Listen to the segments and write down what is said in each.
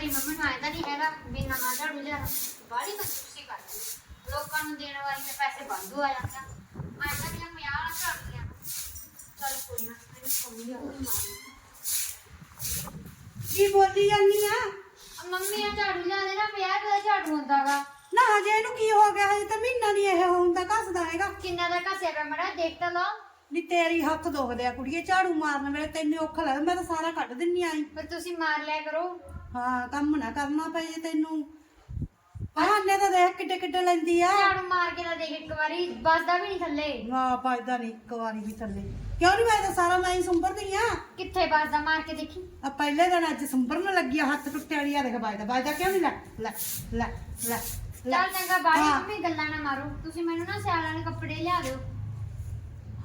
ਮੇਰੀ ਮੰਮੀ ਨੂੰ ਆਇਦਾ ਨਹੀਂ ਹੈਗਾ ਵੀ ਨਵਾਂ ਝਾੜੂ ਲਿਆ ਬਾਹਲੀ ਕੰਜੂਸੀ ਕਰਦੀ ਲੋਕਾਂ ਨੂੰ ਦੇਣ ਵਾਲੀ ਦੇ ਪੈਸੇ ਵਾਧੂ ਆ ਜਾਂਦੇ ਆ। ਆਇਦਾ ਨਹੀਂ 50 ਵਾਲਾ ਝਾੜੂ ਲਿਆ ਚੱਲ ਕੋਈ ਨਾ ਮੈਨੂੰ ਮਾਂ ਨੂੰ ਕੀ ਬੋਲੀ ਜਾਂਦੀ ਆ? ਆ ਮੰਮੀ ਆ ਝਾੜੂ ਲਿਆ ਦੇ ਨਾ ਪਿਆ ਪਿਆ ਝਾੜੂ ਹੁੰਦਾਗਾ? ਨਾ ਹਜੇ ਇਹਨੂੰ ਕੀ ਹੋ ਗਿਆ? ਹਜੇ ਤਾਂ ਮਹੀਨਾ ਨਹੀਂ ਇਹ ਹੁੰਦਾ ਘਸਦਾ ਹੈਗਾ। ਕਿੰਨਾ ਦਾ ਘਸਿਆ ਪਿਆ? ਮੜਾ ਦੇਖ ਤਾਂ ਲਓ। ਨੀ ਤੇਰੀ ਹੱਥ ਦੁਖਦੇ ਆ ਕੁੜੀਏ ਝਾੜੂ ਮਾਰਨ ਵੇਲੇ ਤੈਨੂੰ ਔਖਾ ਲੱਗਦਾ ਮੈਂ ਤਾਂ ਸਾਰਾ ਕੱਢ ਦਿੰਨੀ ਆਈ ਪਰ ਤੁਸੀਂ ਮਾਰ ਲਿਆ ਕਰੋ। ਹਾਂ ਕੰਮ ਨਾ ਕਰਨਾ ਪਏ ਤੈਨੂੰ। ਬਹਾਨੇ ਤਾਂ ਦੇਖ ਕਿੱਡੇ ਕਿੱਡੇ ਲੈਂਦੀ ਆ। ਝਾੜੂ ਮਾਰ ਕੇ ਨਾ ਦੇਖ ਇੱਕ ਵਾਰੀ ਬਸਦਾ ਵੀ ਨਹੀਂ ਥੱਲੇ। ਵਾਹ ਪਾਇਦਾ ਨਹੀਂ ਇੱਕ ਵਾਰੀ ਵੀ ਥੱਲੇ। ਕਿਉਂ ਨਹੀਂ ਮੈਂ ਤਾਂ ਸਾਰਾ ਮੈਂ ਹੀ ਸੰਭਰਦੀ ਆ। ਕਿੱਥੇ ਬਸਦਾ ਮਾਰ ਕੇ ਦੇਖੀ। ਆ ਪਹਿਲੇ ਦਿਨ ਅੱਜ ਸੰਭਰਨ ਲੱਗੀ ਆ ਹੱਥ ਟੁੱਟੇ ਵਾਲੀ ਆ ਦੇਖ ਬਾਜਦਾ ਬਾਜਦਾ ਕਿਉਂ ਨਹੀਂ ਲੈ ਲੈ ਲੈ ਲੈ ਲੈ। ਚੱਲ ਚੰਗਾ ਬਾਈ ਹਾਂ। ਮੰਮੀ ਗੱਲਾਂ ਨਾ ਮਾਰੋ। ਤੁਸੀਂ ਮੈਨੂੰ ਨਾ ਸਿਆਲਾਂ ਦੇ ਕੱਪੜੇ ਲਿਆ ਦਿਓ।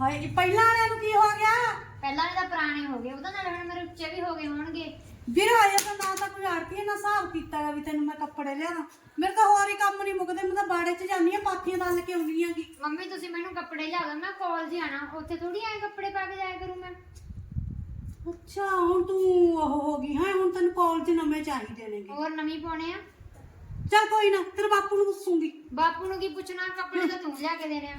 ਹਾਏ ਇਹ ਪਹਿਲਾਂ ਵਾਲਿਆਂ ਨੂੰ ਕੀ ਹੋ ਗਿਆ? ਪਹਿਲਾਂ ਦੇ ਤਾਂ ਪੁਰਾਣੇ ਹੋ ਗਏ। ਉਹਦਾ ਨਾਲ ਹੁਣ ਮੇਰੇ ਉੱਚੇ ਵੀ ਹੋ ਗਏ ਹੋਣਗੇ। ਵੀਰ ਆਇਆ ਤਾਂ ਨਾ ਤਾਂ ਕੋਈ ਆੜਤੀ ਨਾ ਹਿਸਾਬ ਕੀਤਾ ਗਾ ਵੀ ਤੈਨੂੰ ਮੈਂ ਕੱਪੜੇ ਲਿਆਣਾ ਮੇਰੇ ਤਾਂ ਹੋਰ ਹੀ ਕੰਮ ਨਹੀਂ ਮੁੱਕਦੇ ਮੈਂ ਤਾਂ ਬਾੜੇ 'ਚ ਜਾਂਦੀ ਆ ਪਾਥੀਆਂ ਤਲ ਕੇ ਆਉਂਦੀ ਆਂਗੀ ਮੰਮੀ ਤੁਸੀਂ ਮੈਨੂੰ ਕੱਪੜੇ ਲਿਆ ਦਿਓ ਮੈਂ ਕਾਲਜ ਜਾਣਾ ਉੱਥੇ ਥੋੜੀ ਐ ਕੱਪੜੇ ਪਾ ਕੇ ਜਾਇਆ ਕਰੂੰ ਮੈਂ। ਅੱਛਾ ਹੁਣ ਤੂੰ ਉਹ ਹੋ ਗਈ ਹੈ ਹੁਣ ਤੈਨੂੰ ਕਾਲਜ ਨਵੇਂ ਚਾਹੀਦੇ ਨੇਗੇ। ਹੋਰ ਨਵੀਂ ਪਾਉਣੇ ਆ? ਚੱਲ ਕੋਈ ਨਾ ਤੇਰੇ ਬਾਪੂ ਨੂੰ ਪੁੱਛੂੰਗੀ। ਬਾਪੂ ਨੂੰ ਕੀ ਪੁੱਛਣਾ? ਕੱਪੜੇ ਤਾਂ ਤੂੰ ਲਿਆ ਕੇ ਦੇਣੇ ਆ।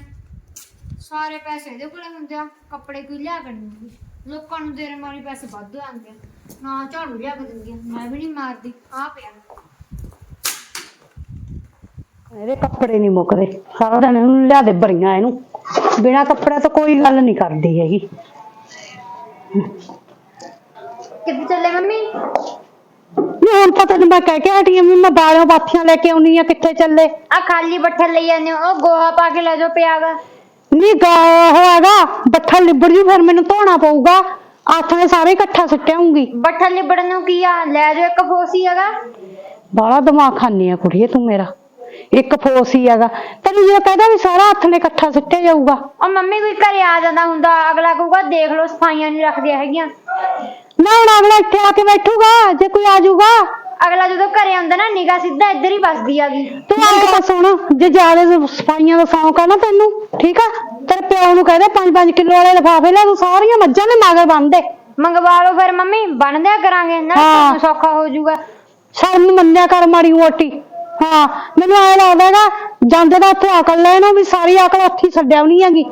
ਸਾਰੇ ਪੈਸੇ ਇਹਦੇ ਕੋਲੇ ਹੁੰਦੇ ਆ ਕੱਪੜੇ ਕੋਈ ਲਿਆ ਕੇ ਨਹੀਂ ਲੋਕਾਂ ਨੂੰ ਦੇਰੇ ਮਾਰੀ ਪੈਸੇ ਵਾਧੂ ਆਉਂਦੇ ਆ। ਨਾ ਝਾੜੂ ਲਿਆ ਕੇ ਦਿੰਦੀ ਆ ਮੈਂ ਵੀ ਨਹੀਂ ਮਾਰਦੀ। ਆ ਪਿਆ। ਇਹਦੇ ਕੱਪੜੇ ਨਹੀਂ ਮੁੱਕਦੇ। ਸਾਰਾ ਦਿਨ ਇਹਨੂੰ ਲਿਆ ਦੇ ਭਰੀਆਂ ਇਹਨੂੰ। ਬਿਨਾ ਕੱਪੜੇ ਤੋਂ ਕੋਈ ਗੱਲ ਨਹੀਂ ਕਰਦੀ ਹੈਗੀ। ਕਿੱਥੇ ਚੱਲੇ ਮੰਮੀ? ਨਹੀਂ ਹੁਣ ਤਾਂ ਤੈਨੂੰ ਮੈਂ ਕਹਿ ਕੇ ਹਟੀ ਆਂ ਵੀ ਮੈਂ ਬਾਲਿਓ ਬਾਥੀਆਂ ਲੈ ਕੇ ਆਉਣੀ ਆ ਕਿੱਥੇ ਚੱਲੇ? ਆ ਖਾਲੀ ਬੱਠਲ ਲਈ ਜਾਂਦੇ ਹੋ। ਉਹ ਗੋਹਾ ਪਾ ਕੇ ਲੈ ਜਾਓ ਪਿਆਗਾ। ਨਹੀਂ ਗਾ ਹੋਗਾ ਬੱਠਾ ਲਿਬੜ ਜੂ ਫਿਰ ਮੈਨੂੰ ਧੋਣਾ ਪਊਗਾ। ਹੱਥ ਨੇ ਸਾਰੇ ਇਕੱਠਾ ਸੁੱਟਿਆਉਂਗੀ ਬੱਠਲ ਲਿਬੜਨ ਨੂੰ ਕੀ ਆ? ਲੈ ਜਾਓ ਇੱਕ ਫੋਸੀ ਹੈਗਾ। ਬਾਲਾ ਦਿਮਾਗ ਖਾਨੀ ਆ ਕੁੜੀਏ ਤੂੰ ਮੇਰਾ। ਇੱਕ ਫੋਸ ਹੀ ਹੈਗਾ। ਤੈਨੂੰ ਜੇ ਕਹਦਾ ਵੀ ਸਾਰਾ ਹੱਥ ਨੇ ਇਕੱਠਾ ਸੁੱਟਿਆ ਜਾਊਗਾ। ਉਹ ਮੰਮੀ ਕੋਈ ਘਰੇ ਆ ਜਾਂਦਾ ਹੁੰਦਾ ਅਗਲਾ ਕਹੂਗਾ ਦੇਖ ਲਓ ਸਫਾਈਆਂ ਨਹੀਂ ਰੱਖਦੀਆਂ ਹੈਗੀਆਂ। ਨਾ ਹੁਣ ਅਗਲਾ ਇੱਥੇ ਆ ਕੇ ਬੈਠੂਗਾ ਜੇ ਕੋਈ ਆ ਜਾਊਗਾ। ਅਗਲਾ ਜਦੋਂ ਘਰੇ ਆਉਂਦਾ ਨਾ ਨਿਗਾ ਸਿੱਧਾ ਇੱਧਰ ਹੀ ਵੱਸਦੀ ਆਗੀ ਤੂੰ ਆਏ ਤਾਂ ਸੁਣ ਜੇ ਜ਼ਿਆਦਾ ਸਫਾਈਆਂ ਦਾ ਸ਼ੌਂਕ ਆ ਨਾ ਤੈਨੂੰ ਠੀਕ ਆ? ਤੇਰੇ ਪਿਓ ਨੂੰ ਕਹਦੇ 5-5 ਕਿਲੋ ਵਾਲੇ ਲਿਫਾਫੇ ਲੈ ਤੂੰ ਸਾਰੀਆਂ ਮੱਝਾਂ ਦੇ ਮਗਰ ਬੰਨਦੇ ਮੰਗਵਾ ਲਓ ਫਿਰ ਮੰਮੀ ਬਣਦਿਆ ਕਰਾਂਗੇ ਨਾ। ਤੁਹਾਨੂੰ ਸੌਖਾ ਹੋ ਜਾਊਗਾ। ਸਾਨੂੰ ਮੰਨਿਆ ਕਰ ਮਾੜੀ ਮੋਟੀ। ਹਾਂ ਮੈਨੂੰ ਐ ਲੱਗਦਾਗਾ ਜਾਂਦੇ ਦਾ ਉੱਥੇ ਅਕਲ ਲੈਣੋਂ ਵੀ ਸਾਰੀ ਅਕਲ ਉੱਥੇ ਛੱਡਿਆ ਨਹੀਂ ਹੈਗੀ।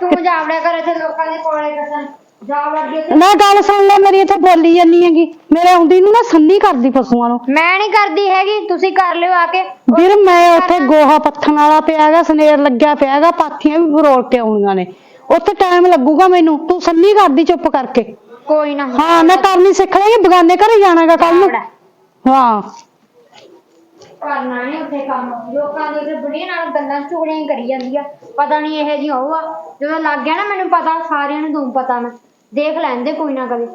ਤੂੰ ਜਾਵੜਿਆ ਕਰ ਇੱਥੇ ਲੋਕਾਂ ਦੇ ਕੋਲੇ ਕਸਨ ਜਾ ਵਰਗੇ ਤੇ ਨਾ ਗੱਲ ਸੁਣ ਲੈ ਮੇਰੀ ਇੱਥੇ ਬੋਲੀ ਜਾਨੀ ਹੈਗੀ। ਮੇਰੇ ਆਉਂਦੀ ਨੂੰ ਨਾ ਸੰਨੀ ਕਰਦੀ ਪਸ਼ੂਆਂ ਨੂੰ। ਮੈਂ ਨਹੀਂ ਕਰਦੀ ਹੈਗੀ ਤੁਸੀਂ ਕਰ ਲਿਓ ਆ ਕੇ। ਵੀਰ ਮੈਂ ਉੱਥੇ ਗੋਹਾ ਪੱਥਣ ਵਾਲਾ ਪਿਆਗਾ ਸਨੇਰ ਲੱਗਿਆ ਪਿਆਗਾ ਪਾਥੀਆਂ ਵੀ ਫਰੋਲ ਕੇ ਆਉਣੀਆਂ ਨੇ। ਉੱਥੇ ਟਾਈਮ ਲੱਗੂਗਾ ਮੈਨੂੰ ਤੂੰ ਸੰਨੀ ਕਰਦੀ ਚੁੱਪ ਕਰਕੇ। ਕੋਈ ਨਾ। ਹਾਂ ਮੈਂ ਕਰਨੀ ਸਿੱਖ ਲਈ ਬਗਾਨੇ ਘਰੇ ਜਾਣਾਗਾ ਕੱਲ ਨੂੰ। ਹਾਂ। ਕਰਨਾ ਨਹੀਂ ਉੱਥੇ ਕੰਮ। ਲੋਕਾਂ ਦੇ ਬੁੜੀਆਂ ਨਾਲ ਗੱਲਾਂ ਚੁਗਲੀਆਂ ਕਰੀ ਜਾਂਦੀ ਆ। ਪਤਾ ਨਹੀਂ ਇਹ ਜੀ ਹੋਊਗਾ। ਜਦੋਂ ਲੱਗ ਗਿਆ ਨਾ ਮੈਨੂੰ ਪਤਾ ਸਾਰਿਆਂ ਨੂੰ ਦੂੰ ਪਤਾ ਮੈਂ। ਦੇਖ ਲੈਂਦੇ ਕੋਈ ਨਾ ਕਦੇ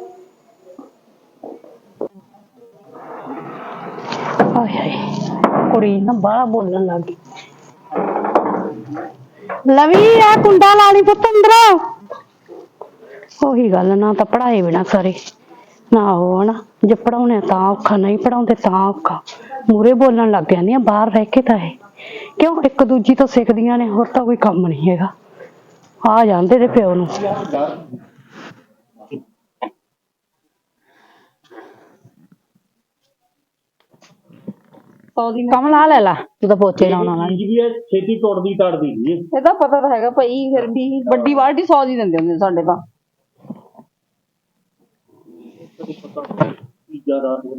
ਹਾਏ ਹਾਏ, ਕੁੜੀ ਨਾ ਬਾਹਲਾ ਬੋਲਣ ਲੱਗ ਗਈ। ਲਵੀ ਆ ਕੁੰਡਾ ਲਾ ਪੁੱਤ ਅੰਦਰ। ਉਹੀ ਗੱਲ, ਨਾ ਤਾਂ ਪੜਾਏ ਬਿਨਾ ਕਰੇ। ਨਾ ਉਹ ਜੇ ਪੜਾਉਣੇ ਤਾਂ ਔਖਾ, ਨਹੀਂ ਪੜਾਉਂਦੇ ਤਾਂ ਔਖਾ। ਮੂਰੇ ਬੋਲਣ ਲੱਗ ਜਾਂਦੀਆਂ ਬਾਹਰ ਰਹਿ ਕੇ ਤਾਂ ਇਹ। ਕਿਉਂ? ਇੱਕ ਦੂਜੀ ਤੋਂ ਸਿੱਖਦੀਆਂ ਨੇ, ਹੋਰ ਤਾਂ ਕੋਈ ਕੰਮ ਨਹੀਂ ਹੈਗਾ। ਆ ਜਾਂਦੇ ਤੇ ਪਿਓ ਨੂੰ। ਕਮਲ ਆ ਲੈ ਲਾ ਤੂੰ ਤਾਂ ਪੋਚੇ ਲਾਉਣ ਵਾਲਾ ਚੀਜ਼ ਵੀ ਹੈ ਛੇਤੀ ਟੁੱਟਦੀ ਤੜਦੀ ਨਹੀਂ ਹੈ। ਇਹ ਤਾਂ ਪਤਾ ਤਾਂ ਹੈਗਾ ਭਾਈ ਫਿਰ ਵੀ ਵੱਡੀ ਬਾਲਟੀ 100 ਦੀ ਦਿੰਦੇ ਹੁੰਦੇ ਸਾਡੇ ਤਾਂ।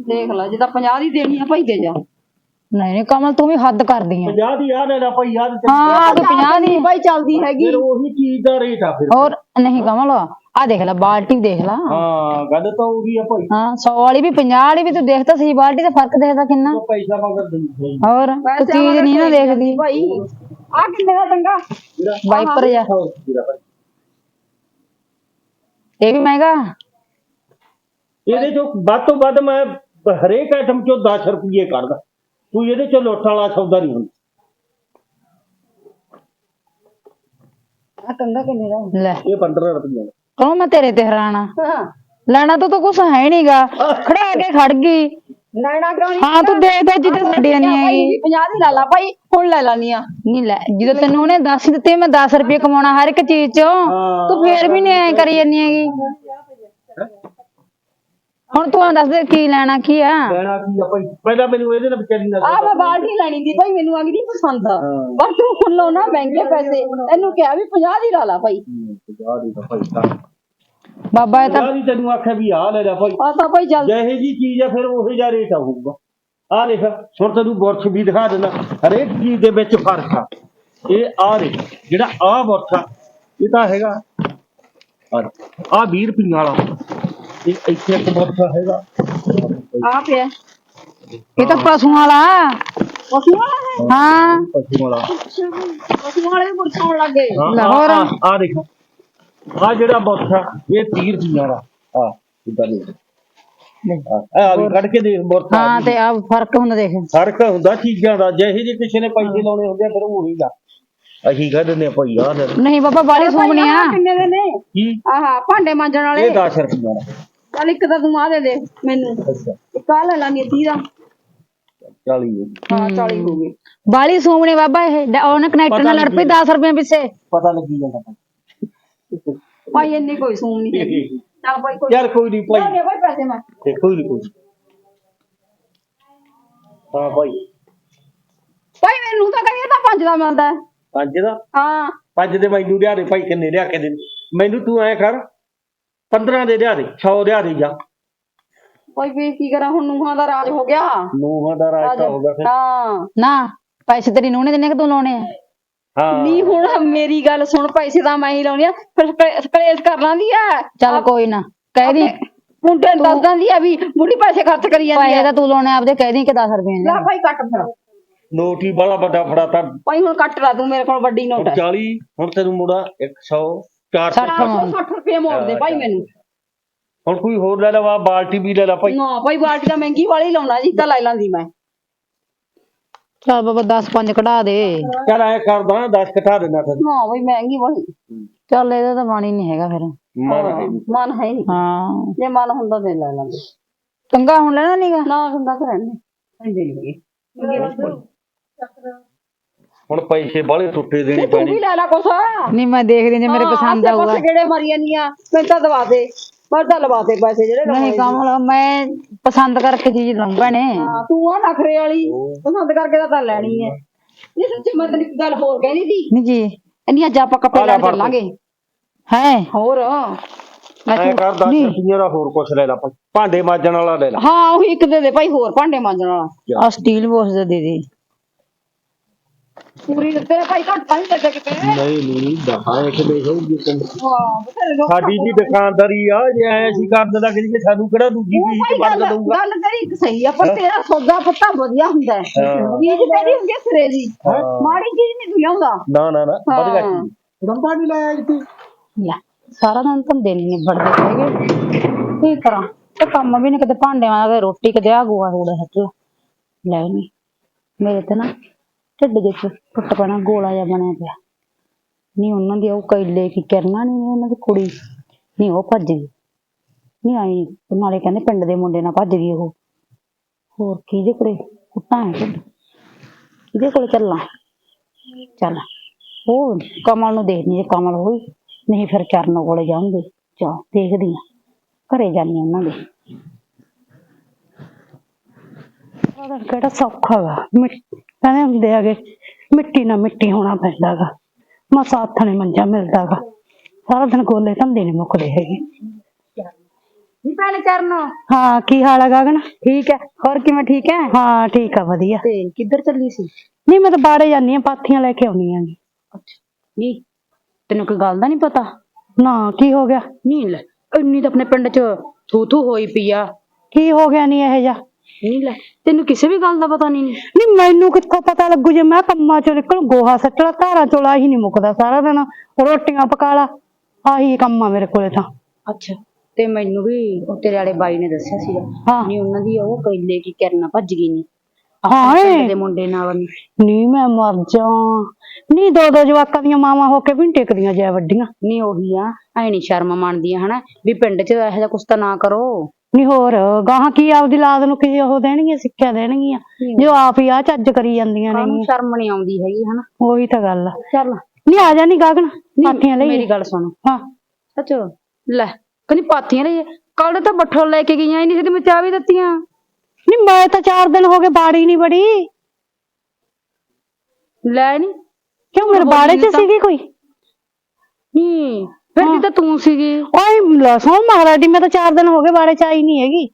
ਦੇਖ ਲੈ ਜੇ ਤਾਂ 50 ਦੀ ਦੇਣੀ ਆ ਭਾਈ ਦੇ ਜਾ। ਨਹੀਂ ਨਹੀਂ ਕਮਲ ਤੂੰ ਵੀ ਹੱਦ ਕਰਦੀ ਆ। 50 ਦੀ ਆ ਲੈ ਲੈ ਭਾਈ ਯਾਦ ਹਾਂ ਤੂੰ 50 ਦੀ। ਭਾਈ ਚੱਲਦੀ ਹੈਗੀ। ਫਿਰ ਉਹੀ ਚੀਜ਼ ਦਾ ਰੇਟ ਆ ਫਿਰ। ਹੋਰ ਨਹੀਂ ਕਮਲ ਆ ਦੇਖ ਲੈ ਬਾਲਟੀ ਦੇਖ ਲੈ। ਹਾਂ ਗੱਲ ਤਾਂ ਉਹੀ ਆ ਭਾਈ। ਹਾਂ 100 ਵਾਲੀ ਵੀ 50 ਵਾਲੀ ਵੀ ਤੂੰ ਦੇਖਦਾ ਸੀ ਬਾਲਟੀ ਦਾ ਫ਼ਰਕ ਦੇਖਦਾ ਕਿੰਨਾ। ਉਹ ਪੈਸਾ ਮਗਰ ਦਿੰਦੇ ਹੋਰ ਤੂੰ ਚੀਜ਼ ਨਹੀਂ ਨਾ ਦੇਖਦੀ। ਭਾਈ। ਆ ਕਿੰਨੇ ਦਾ ਚੰਗਾ ਵਾਈਪਰ ਜਾ ਇਹ ਵੀ ਮਹਿੰਗਾ? ਇਹਦੇ ਚੋਂ ਵੱਧ ਤੋਂ ਵੱਧ ਮੈਂ ਹਰੇਕ ਆਈਟਮ ਚੋਂ 10 ਰੁਪਏ ਕੱਢਦਾ। ਤੂੰ ਇਹਦੇ ਚੋਂ ਲੁੱਟ ਵਾਲਾ ਸੌਦਾ ਨਹੀਂ ਹੁੰਦਾ। ਆ ਕੰਗਾ ਕਿੰਨੇ ਦਾ ਲੈ। ਇਹ 15 ਰੁਪਏ ਦਾ ਕਹੋ ਮੈਂ ਤੇਰੇ ਤੇ ਹੈਰਾਨਾ ਲੈਣਾ ਤਾਂ ਤੂੰ ਕੁਛ ਹੈ ਨਹੀਂਗਾ ਖੜਾ ਕੇ ਖੜ ਗਈ। ਲੈਣਾ ਕਿਉਂ ਨਹੀਂ ਹਾਂ ਤੂੰ ਦੇਖਦਾ ਜਿੱਦ ਛੱਡੀ ਨਹੀਂ ਹੈਗੀ 50 ਦੀ ਲੈ ਲਾ ਭਾਈ ਹੁਣ ਲੈ ਲਾਨੀ ਆ ਨਹੀਂ ਲੈ ਜਦੋਂ ਤੈਨੂੰ ਉਹਨੇ ਦੱਸ ਦਿੱਤੇ ਮੈਂ 10 ਰੁਪਏ ਕਮਾਉਣਾ ਹਰ ਇੱਕ ਚੀਜ਼ ਚੋਂ। ਤੂੰ ਫੇਰ ਵੀ ਨਹੀਂ ਐ ਕਰੀ ਜਾਂਦੀ ਹੈਗੀ। ਹੁਣ ਤੂੰ ਦੱਸ ਦੇ ਕੀ ਲੈਣਾ ਕੀ ਆ? ਲੈਣਾ ਕੀ ਆ ਭਾਈ? ਪਹਿਲਾਂ ਮੈਨੂੰ ਇਹਦੇ ਨਾਲ ਵਿਚਾਰੀ ਨਾਲ ਆ ਮੈਂ ਬਾਲਟੀ ਲੈਣੀ ਦੀ ਭਾਈ ਮੈਨੂੰ ਆਗੀ ਨਹੀਂ ਪਸੰਦ। ਆ ਪਰ ਤੂੰ ਹੁਣ ਲਾਉਣਾ ਮਹਿੰਗੇ ਪੈਸੇ ਤੈਨੂੰ ਕਿਹਾ ਵੀ 50 ਦੀ ਲਾ ਲਾ ਭਾਈ। ਪੰਜਾਹ ਦੀ ਤਾਂ ਭਾਈ ਤਾਂ। ਬਾਬਾ ਇਹ ਤਾਂ ਦੀ ਤੈਨੂੰ ਆਖਿਆ ਵੀ ਆ ਲੈ ਲੈ ਭਾਈ। ਆ ਤਾਂ ਭਾਈ ਜਲਦੀ ਜਿਹੇ ਜੀ ਚੀਜ਼ ਆ ਫਿਰ ਉਹੇ ਜਿਹਾ ਰੇਟ ਆਊਗਾ। ਆ ਦੇਖ ਹੁਣ ਤੈਨੂੰ ਬੁਰਸ਼ ਵੀ ਦਿਖਾ ਦਿੰਦਾ। ਹਰੇਕ ਚੀਜ਼ ਦੇ ਵਿੱਚ ਫ਼ਰਕ ਆ। ਇਹ ਆ ਦੇਖ ਜਿਹੜਾ ਆ ਬੁਰਸ਼ ਆ ਇਹ ਤਾਂ ਹੈਗਾ। ਆ ਆ 20 ਰੁਪਈਆ ਵਾਲਾ। ਇਹ ਇੱਥੇ ਇੱਕ ਬੁਰਸ਼ ਹੈਗਾ। ਆ ਪਿਆ। ਇਹ ਤਾਂ ਪਸ਼ੂਆਂ ਵਾਲਾ। ਪਸ਼ੂ ਵਾਲਾ ਹੈ? ਹਾਂ। ਪਸ਼ੂ ਵਾਲਾ। ਪਸ਼ੂ ਵਾਲੇ ਬੁਰਸਾਉਣ ਲੱਗੇ ਹਾਂ, ਲਾਹੌਰ। ਆ ਆ ਦੇਖ। ਆ ਜਿਹੜਾ ਆ ਇਹ 30 ਰੁਪਈਆ ਵਾਲਾ ਆ ਇਦਾਂ ਦੇ ਆ ਕੱਢ ਕੇ ਦੇਖ ਹਾਂ। ਤੇ ਆ ਫ਼ਰਕ ਹੁੰਦਾ ਦੇਖ। ਫ਼ਰਕ ਹੁੰਦਾ ਚੀਜ਼ਾਂ ਦਾ। ਜਿਹੇ ਜੇ ਕਿਸੇ ਨੇ ਪੈਸੇ ਲਾਉਣੇ ਹੁੰਦੇ ਆ ਫਿਰ ਉਹੀ ਦਾ ਅਸੀਂ ਕਹਿ ਦਿੰਦੇ ਆ ਭਾਈ ਆ ਨਹੀਂ ਬਾਬਾ ਬਾਲੀ ਸੋਹਣੀ ਆ। ਕਿੰਨੇ ਦੇ ਨੇ? ਆਹਾ ਭਾਂਡੇ ਮਾਂਜਣ ਵਾਲੇ। ਇਹ 10 ਰੁਪਈਆ ਦਾ। ਚੱਲ ਇੱਕ ਤਾਂ ਤੂੰ ਆ ਦੇ ਦੇ ਮੈਨੂੰ। ਅੱਛਾ। ਇੱਕ ਆ ਲੈ ਲਾਂਗੇ 30 ਦਾ 40 ਹਾਂ 40 ਹੋ ਗਏ ਬਾਲੀ ਸੋਹਣੀ ਬਾਬਾ ਇਹ ਡ- ਉਹਨੇ ਕਨੈਕਟਰ ਨਾਲ ਲੜ ਪਈ 10 ਰੁਪਏ ਪਿੱਛੇ। ਪਤਾ ਲੱਗੀ ਜਾਂਦਾ ਭਾਈ ਇੰਨੀ ਕੋਈ ਸੂਮ ਨਹੀਂ ਹੈਗੀ ਚੱਲ ਭਾਈ ਕੋਈ ਯਾਰ ਕੋਈ ਨਹੀਂ ਲੈ ਭਾਈ ਦੇ ਭਾਈ ਪੈਸੇ ਮੈਂ। ਤੇ ਕੋਈ ਨਹੀਂ ਕੋਈ। ਹਾਂ ਭਾਈ। ਭਾਈ ਮੈਨੂੰ ਤਾਂ ਕਰੀਏ ਤਾਂ ਪੰਜ ਦਾ ਮਿਲਦਾ ਹੈ। ਪੰਜ ਦਾ? ਹਾਂ। ਪੰਜ ਦੇ ਮੈਨੂੰ ਲਿਆ ਦੇ ਭਾਈ ਕਿੰਨੇ ਲਿਆ ਕੇ ਦੇ। ਮੈਨੂੰ ਤੂੰ ਐ ਕਰ 15 ਦੇ ਲਿਆ ਦੇ 100 ਲਿਆ ਦੇ ਜਾ ਭਾਈ ਵੀ ਕੀ ਕਰਾਂ ਹੁਣ ਨੂੰਹਾਂ ਦਾ ਰਾਜ ਹੋ ਗਿਆ। ਨੂੰਹਾਂ ਦਾ ਰਾਜ ਤਾਂ ਹੋ ਗਿਆ ਫਿਰ। ਹਾਂ। ਨਾ ਪੈਸੇ ਤੇਰੀ ਨੂੰਹ ਨੇ ਦੇਣੇ ਕਿ ਤੂੰ ਲਾਉਣੇ ਆ? ਹਾਂ। ਨਹੀਂ ਹੁਣ ਮੇਰੀ ਗੱਲ ਸੁਣ ਪੈਸੇ ਤਾਂ ਮੈਂ ਹੀ ਲਾਉਣੀ ਆ। ਫਿਰ ਕਲੇਸ਼ ਕਰ ਲਾਂਦੀ ਆ। ਚੱਲ ਕੋਈ ਨਾ ਕਹਿ ਦੀ। ਮੁੰਡੇ ਨੂੰ ਦੱਸ ਦਿੰਦੀ ਆ ਵੀ ਬੁੜੀ ਪੈਸੇ ਖਰਚ ਕਰੀ ਜਾਂਦੀ ਪੈਸੇ ਆ ਤਾਂ ਤੂੰ ਲਾਉਣੇ ਆਪਦੇ ਕਹਿ ਦੀ ਕਿ 10 ਰੁਪਏ ਲੈ ਭਾਈ ਕੱਟ ਫਿਰ। ਨੋਟ ਹੀ ਬੜਾ ਵੱਡਾ ਫੜਾਤਾ। ਭਾਈ ਹੁਣ ਕੱਟ ਲਾ ਤੂੰ ਮੇਰੇ ਕੋਲ ਵੱਡੀ ਨੋਟ। ਹੈ 40 ਹੁਣ ਤੈਨੂੰ ਮੁੜਾ 100 400 ਸੱਠ। 460 ਰੁਪਏ ਮੋੜ ਦੇ ਭਾਈ ਮੈਨੂੰ। ਹੁਣ ਕੋਈ ਹੋਰ ਲੈ ਲਵਾ ਬਾਲਟੀ ਵੀ ਲੈ ਲਾ ਭਾਈ। ਨਾ ਭਾਈ ਬਾਲਟੀ ਦਾ ਮਹਿੰਗੀ ਵਾਲੀ ਲਾਉਣਾ ਜੀ ਤਾਂ ਲੈ ਲਾਂਦੀ ਮੈਂ। ਚੱਲ ਬਾਬਾ 10 5 ਕਢਾ ਦੇ। ਚੱਲ ਐ ਕਰਦਾ 10 ਘਟਾ ਦੇਣਾ ਤੈਨੂੰ। ਨਾ ਭਾਈ ਮਹਿੰਗੀ ਵਾਲੀ। ਚੱਲ ਇਹਦਾ ਤਾਂ ਬਾਣੀ ਨਹੀਂ ਹੈਗਾ ਫਿਰ। ਹੈ। ਮਨ ਹੈ ਨੀ। ਹਾਂ। ਜੇ ਮਨ ਹੁੰਦਾ ਤੇ ਲੈ ਲਾਂਗੇ। ਚੰਗਾ ਹੁਣ ਲੈਣਾ ਨਹੀਂਗਾ ਨਾ ਹੁੰਦਾ ਤਾਂ ਰਹਿਣੇ ਨਹੀਂ ਹੁਣ ਪੈਸੇ ਬਾਹਲੇ ਟੁੱਟੇ ਦੇਣੇ ਤੂੰ ਪੈਣੇ। ਵੀ ਲੈ ਲੈ ਕੁਛ। ਨਹੀਂ ਮੈਂ ਦੇਖਦੀ ਜੇ ਮੇਰੇ ਪਸੰਦ ਆਊਗਾ। ਕਿਹੜੇ ਮਾਰੀ ਜਾਂਦੀਆਂ ਮੈਂ ਤਾਂ ਦਵਾ ਦੇ। ਮੈਂ ਤਾਂ ਲਵਾ ਦੇ ਪੈਸੇ ਜਿਹੜੇ ਨਹੀਂ ਕਮਲ ਮੈਂ ਪਸੰਦ ਕਰਕੇ ਚੀਜ਼ ਲਊਂਗਾ ਨੇ ਹਾਂ ਤੂੰ ਆ ਨਖਰੇ ਵਾਲੀ। ਪਸੰਦ ਕਰਕੇ ਤਾਂ ਤਾਂ ਲੈਣੀ ਹੈ। ਇਹ ਸੱਚੀ ਮੈਂ ਤੈਨੂੰ ਇੱਕ ਗੱਲ ਹੋਰ ਕਹਿੰਦੀ ਸੀ। ਨਹੀਂ ਜੀ ਇੰਨੀ ਅੱਜ ਆਪਾਂ ਕੱਪੜੇ ਆ ਲੈ ਚੱਲਾਂਗੇ ਹੈ? ਹੋਰ? ਮੈਂ ਕਰ 10 ਰੁਪਈਏ ਦਾ ਹੋਰ ਕੁਛ ਲੈ ਲਾ ਭਾਂਡੇ ਮਾਜਣ ਵਾਲਾ ਲੈ ਲਾ। ਹਾਂ ਉਹੀ ਇੱਕ ਦੇ ਦੇ ਭਾਈ ਹੋਰ ਭਾਂਡੇ ਮਾਂਜਣ ਵਾਲਾ। ਆ ਸਟੀਲ ਵਾਸ਼ ਦਾ ਦੇ ਦੇ। ਪੂਰੀ ਤੇਰੇ ਭਾਈ ਘੱਟ ਤਾਂ ਨਹੀਂ ਲੱਗਾ ਕਿਤੇ? ਨਹੀਂ ਨਹੀਂ ਦਫਾ ਇੱਕ ਦੇ ਹੋਊਗੀ ਤੈਨੂੰ ਹਾਂ ਬਥੇਰੇ ਲੋਕ ਸਾਡੀ ਜੀ ਦੁਕਾਨਦਾਰੀ ਆ ਜੇ ਐ ਅਸੀਂ ਕਰ ਦਿੰਦਾ ਕਿ ਸਾਨੂੰ ਕਿਹੜਾ ਦੂਜੀ ਵਰਤ ਗੱਲ ਦਊਗਾ ਗੱਲ ਤੇਰੀ ਇੱਕ ਸਹੀ ਆ ਪਰ ਤੇਰਾ ਸੌਦਾ ਪੱਤਾ ਵਧੀਆ ਹੁੰਦਾ ਹੈ। ਚੀਜ਼ ਤੇਰੀ ਹੁੰਦੀ ਹੈ ਸਿਰੇ ਦੀ। ਮਾੜੀ ਚੀਜ਼ ਨਹੀਂ ਤੂੰ ਲਿਆਉਂਦਾ। ਨਾ ਨਾ ਨਾ ਵਧੀਆ। ਚੀਜ਼। ਰੰਪਾ ਨਹੀਂ ਲਾਇਆ ਇੱਥੇ। ਲੈ ਸਾਰਾ ਦਿਨ ਤਾਂ ਦਿਨ ਨਹੀਂ ਨਿਬੜਦੇ ਹੈਗੇ। ਕੀ ਕਰਾਂ? ਤੇ ਕੰਮ ਵੀ ਨਹੀਂ ਕਿਤੇ ਭਾਂਡਿਆਂ ਦਾ ਕਦੇ ਰੋਟੀ ਕਿਤੇ ਆ ਗੋਆ ਗੋੜਾ ਹੱਟ ਲਾ ਲੈ ਨਹੀਂ ਮੇਰੇ ਤੇ ਨਾ ਢਿੱਡ ਦੇ ਟੁੱਟ ਪੈਣਾ, ਗੋਲਾ ਜਿਹਾ ਬਣਿਆ ਪਿਆ। ਨਹੀਂ, ਉਹਨਾਂ ਦੀ ਉਹ ਕੈਲੇ ਕੀ ਕਰਨਾ ਨਹੀਂ ਉਹਨਾਂ ਦੀ ਕੁੜੀ। ਨਹੀਂ, ਉਹ ਭੱਜ ਗਈ। ਨਹੀਂ, ਆਈ ਨਾਲੇ ਕਹਿੰਦੇ ਪਿੰਡ ਦੇ ਮੁੰਡੇ ਨਾਲ ਭੱਜ ਗਈ ਉਹ। ਹੋਰ ਕਿਹਦੇ ਕੋਲੇ ਕੁੱਟਾਂ ਹੈ ਢਿੱਡ ਕਿਹਦੇ ਕੋਲੇ ਚੱਲਾਂ। ਚੱਲ। ਉਹ ਕਮਲ ਨੂੰ ਦੇਖਦੀ ਜੇ ਕਮਲ ਹੋਈ। ਨਹੀਂ, ਫਿਰ ਚਰਨ ਕੋਲੇ ਜਾਉਂਗੇ ਚਾ ਦੇਖਦੀ ਆ ਘਰੇ ਜਾਣੀ ਉਹਨਾਂ ਦੇ। ਉਹਦਾ ਕਿਹੜਾ ਸੌਖਾ ਵਾ। ਕਹਿੰਦੇ ਹੁੰਦੇ ਆਗੇ ਮਿੱਟੀ ਨਾਲ ਮਿੱਟੀ ਹੋਣਾ ਪੈਂਦਾ ਗਾ ਮਸਾ ਹੱਥ ਨੇ ਮੰਜਾ ਮਿਲਦਾ ਗਾ ਸਾਰਾ ਦਿਨ ਗੋਲੇ ਧੰਦੇ ਨਹੀਂ ਮੁੱਕਦੇ ਹੈਗੇ। ਨਹੀਂ ਭੈਣ ਕਰਨ ਹਾਂ ਕੀ ਹਾਲ ਹੈ ਗਗਨ? ਠੀਕ ਹੈ। ਹੋਰ ਕਿਵੇਂ ਠੀਕ ਹੈ? ਹਾਂ ਠੀਕ ਆ ਵਧੀਆ। ਤੇ ਕਿੱਧਰ ਚੱਲੀ ਸੀ? ਨਹੀਂ ਮੈਂ ਤਾਂ ਬਾੜੇ ਜਾਨੀ ਆ ਪਾਥੀਆਂ ਲੈ ਕੇ ਆਉਣੀ ਆਂ ਨਹੀਂ ਤੈਨੂੰ ਕੋਈ ਗੱਲ ਦਾ ਨਹੀਂ ਪਤਾ? ਨਾ ਕੀ ਹੋ ਗਿਆ? ਨਹੀਂ ਲੈ ਇੰਨੀ ਤਾਂ ਆਪਣੇ ਪਿੰਡ 'ਚ ਥੂ ਥੂ ਹੋਈ ਪਈ ਆ। ਕੀ ਹੋ ਗਿਆ ਨਹੀਂ ਇਹ ਜਾ ਨਹੀਂ ਲੈ ਤੈਨੂੰ ਕਿਸੇ ਵੀ ਗੱਲ ਦਾ ਪਤਾ ਨਹੀਂ ਨਹੀਂ ਮੈਨੂੰ ਕਿੱਥੋਂ ਪਤਾ ਲੱਗੂ ਜੇ ਮੈਂ ਕੰਮਾਂ ਚੋਂ ਨਿਕਲ ਗੋਹਾ ਸੱਟਲਾ ਧਾਰਾਂ ਚੋਲਾ ਹੀ ਨਹੀਂ ਮੁੱਕਦਾ ਸਾਰਾ ਦਿਨ। ਰੋਟੀਆਂ ਪਕਾ ਲਾ ਆਹੀ ਕੰਮ ਆ ਮੇਰੇ ਕੋਲੇ ਤਾਂ। ਅੱਛਾ ਤੇ ਮੈਨੂੰ ਵੀ ਉਹ ਤੇਰੇ ਵਾਲੇ ਬਾਈ ਨੇ ਦੱਸਿਆ ਸੀਗਾ ਹਾਂ। ਨਹੀਂ ਉਹਨਾਂ ਦੀ ਉਹ ਕੈਲੇ ਕੀ ਕਰਨਾ ਭੱਜ ਗਈ ਨਹੀਂ ਹਾਂ। ਦੇ ਮੁੰਡੇ ਨਾਲ। ਨਹੀਂ ਮੈਂ ਮਰ ਜਾ ਨਹੀਂ ਦੋ ਦੋ ਜਵਾਕਾਂ ਦੀਆਂ ਮਾਵਾਂ ਹੋ ਕੇ ਵੀ ਨੀ ਟਿਕਦੀਆਂ ਜੈ ਵੱਡੀਆਂ। ਨਹੀਂ ਉਹੀ ਆ ਐ ਨਹੀਂ ਸ਼ਰਮ ਮੰਨਦੀਆਂ ਹਨਾ? ਵੀ ਪਿੰਡ 'ਚ ਇਹੋ ਜਿਹਾ ਕੁਛ ਤਾਂ ਨਾ ਕਰੋ। ਨਹੀਂ ਹੋਰ ਗਾਹਾਂ ਕੀ ਆਪਦੀ ਲਾਦ ਨੂੰ ਕੀ ਉਹ ਦੇਣਗੀਆਂ ਸਿੱਖਿਆ ਦੇਣਗੀਆਂ। ਜੋ ਆਪ ਹੀ ਆ ਚੱਜ ਕਰੀ ਜਾਂਦੀਆਂ ਨੇ। ਸ਼ਰਮ ਨਹੀਂ ਆਉਂਦੀ ਹੈਗੀ ਹਨਾ? ਉਹੀ ਤਾਂ ਗੱਲ ਆ। ਚੱਲ। ਨਹੀਂ ਆ ਜਾ ਨਹੀਂ ਗਾਗਣ ਪਾਥੀਆਂ ਲਈ। ਮੇਰੀ ਗੱਲ ਸੁਣ। ਹਾਂ। ਸੱਚ? ਲੈ ਕਹਿੰਦੀ ਪਾਥੀਆਂ ਲਈ। ਕੱਲ ਤਾਂ ਬੱਠਲ ਲੈ ਕੇ ਗਈਆਂ ਹੀ ਨਹੀਂ ਸੀ ਤੇ ਮੈਂ ਚਾਹ ਵੀ ਦਿੱਤੀਆਂ। ਨਹੀਂ ਮੈਂ ਤਾਂ 4 ਦਿਨ ਹੋ ਗਏ ਬਾੜੀ ਨਹੀਂ ਬੜੀ। ਲੈ ਨਹੀਂ ਕਿਉਂ ਮੇਰੇ ਬਾੜੇ 'ਚ ਸੀਗੀ ਕੋਈ? ਨਹੀਂ ਫਿਰ ਦੀ ਤਾਂ ਸੀਗੀ। ਓਏ ਲਸੋਂ ਮਹਾਰਾਜੀ ਮੈਂ ਤਾਂ 4 ਦਿਨ ਹੋ ਗਏ ਬਾੜੇ 'ਚ ਆਈ ਨਹੀਂ ਹੈਗੀ।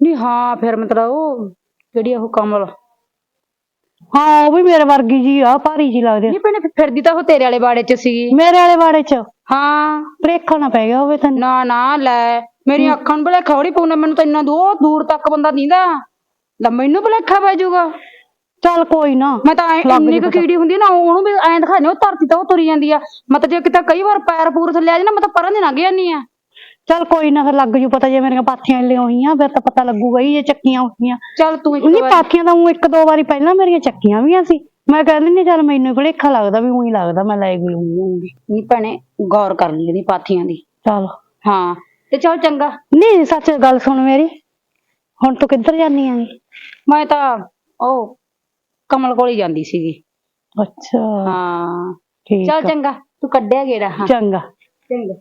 ਨਹੀਂ ਹਾਂ ਫਿਰ ਮਤਲਬ ਉਹ ਜਿਹੜੀ ਉਹ ਕਮਲ। ਹਾਂ ਉਹ ਵੀ ਮੇਰੇ ਵਰਗੀ ਜੀ ਆ ਭਾਰੀ ਜੀ ਲੱਗਦੀ। ਨਹੀਂ ਭੈਣੇ ਫਿਰਦੀ ਤਾਂ ਉਹ ਤੇਰੇ ਵਾਲੇ ਬਾੜੇ 'ਚ ਸੀਗੀ। ਮੇਰੇ ਵਾਲੇ ਬਾੜੇ 'ਚ? ਹਾਂ। ਭਰੇਖਾ ਨਾ ਪੈ ਗਿਆ ਹੋਵੇ ਤੈਨੂੰ। ਨਾ ਨਾ ਲੈ ਮੇਰੀ ਅੱਖਾਂ ਨੂੰ ਭਲੇਖਾ ਥੋੜੀ ਪਾਉਣਾ ਮੈਨੂੰ ਤਾਂ ਇੰਨਾ ਦੂਰ ਦੂਰ ਤੱਕ ਬੰਦਾ ਦੀਂਦਾ। ਲੈ ਮੈਨੂੰ ਭਲੇਖਾ ਪੈ ਜਾਊਗਾ। ਚੱਲ ਕੋਈ ਨਾ। ਮੈਂ ਤਾਂ ਐਂ- ਲੱਗ ਇੰਨੀ ਜੂ ਕੁ। ਕੀੜੀ ਹੁੰਦੀ ਆ ਨਾ ਉਹਨੂੰ ਵੀ ਐਂ ਦਿਖਾਣੇ ਉਹ ਧਰਤੀ ਤੋਂ ਉਹ ਤੁਰੀ ਜਾਂਦੀ ਆ। ਮਤਲਬ ਜੇ ਕਿਤੇ ਕਈ ਵਾਰ ਪੈਰ ਪੂਰ ਥੱਲੇ ਆ ਨਾ ਮੈਂ ਤਾਂ ਪਰਾਂ ਦੀ ਲੰਘ ਜਾਂਦੀ ਆ। ਚੱਲ ਕੋਈ ਨਾ ਫਿਰ ਲੱਗ ਜੂ ਪਤਾ ਜੇ ਮੇਰੀਆਂ ਪਾਥੀਆਂ ਲਿਆਉਣੀਆਂ ਫਿਰ ਤਾਂ ਪਤਾ ਲੱਗੂਗਾ ਹੀ ਇਹ ਚੱਕੀਆਂ ਹੋਈਆਂ ਚੱਲ ਤੂੰ ਇੱਕ ਨਹੀਂ ਵਾਰ। ਪਾਥੀਆਂ ਤਾਂ ਉਹ ਇੱਕ ਦੋ ਵਾਰੀ ਪਹਿਲਾਂ ਮੇਰੀਆਂ ਚੱਕੀਆਂ ਵੀਆਂ ਸੀ। ਮੈਂ ਕਹਿੰਦੀ ਨਹੀਂ ਚੱਲ ਮੈਨੂੰ ਭਲੇਖਾ ਲੱਗਦਾ ਵੀ ਉਹੀ ਲੱਗਦਾ ਮੈਂ ਲੈ ਗਈ ਹੋਊਂਗੀ ਨਹੀਂ ਭੈਣੇ ਗੌਰ ਕਰ ਲਈ ਇਹਦੀ ਪਾਥੀਆਂ ਦੀ। ਚੱਲ। ਹਾਂ ਤੇ ਚੱਲ ਚੰਗਾ। ਨਹੀਂ ਸੱਚ ਗੱਲ ਸੁਣ ਮੇਰੀ। ਹੁਣ ਤੂੰ ਕਿੱਧਰ ਜਾਨੀ ਆਂ? ਮੈਂ ਤਾਂ ਉਹ ਕਮਲ ਕੋਲ ਹੀ ਜਾਂਦੀ ਸੀਗੀ। ਅੱਛਾ। ਹਾਂ। ਠੀਕ ਚੱਲ ਆ। ਚੰਗਾ ਤੂੰ ਕੱਢਿਆ ਗੇੜਾ ਹਾਂ। ਚੰਗਾ। ਚੰਗਾ।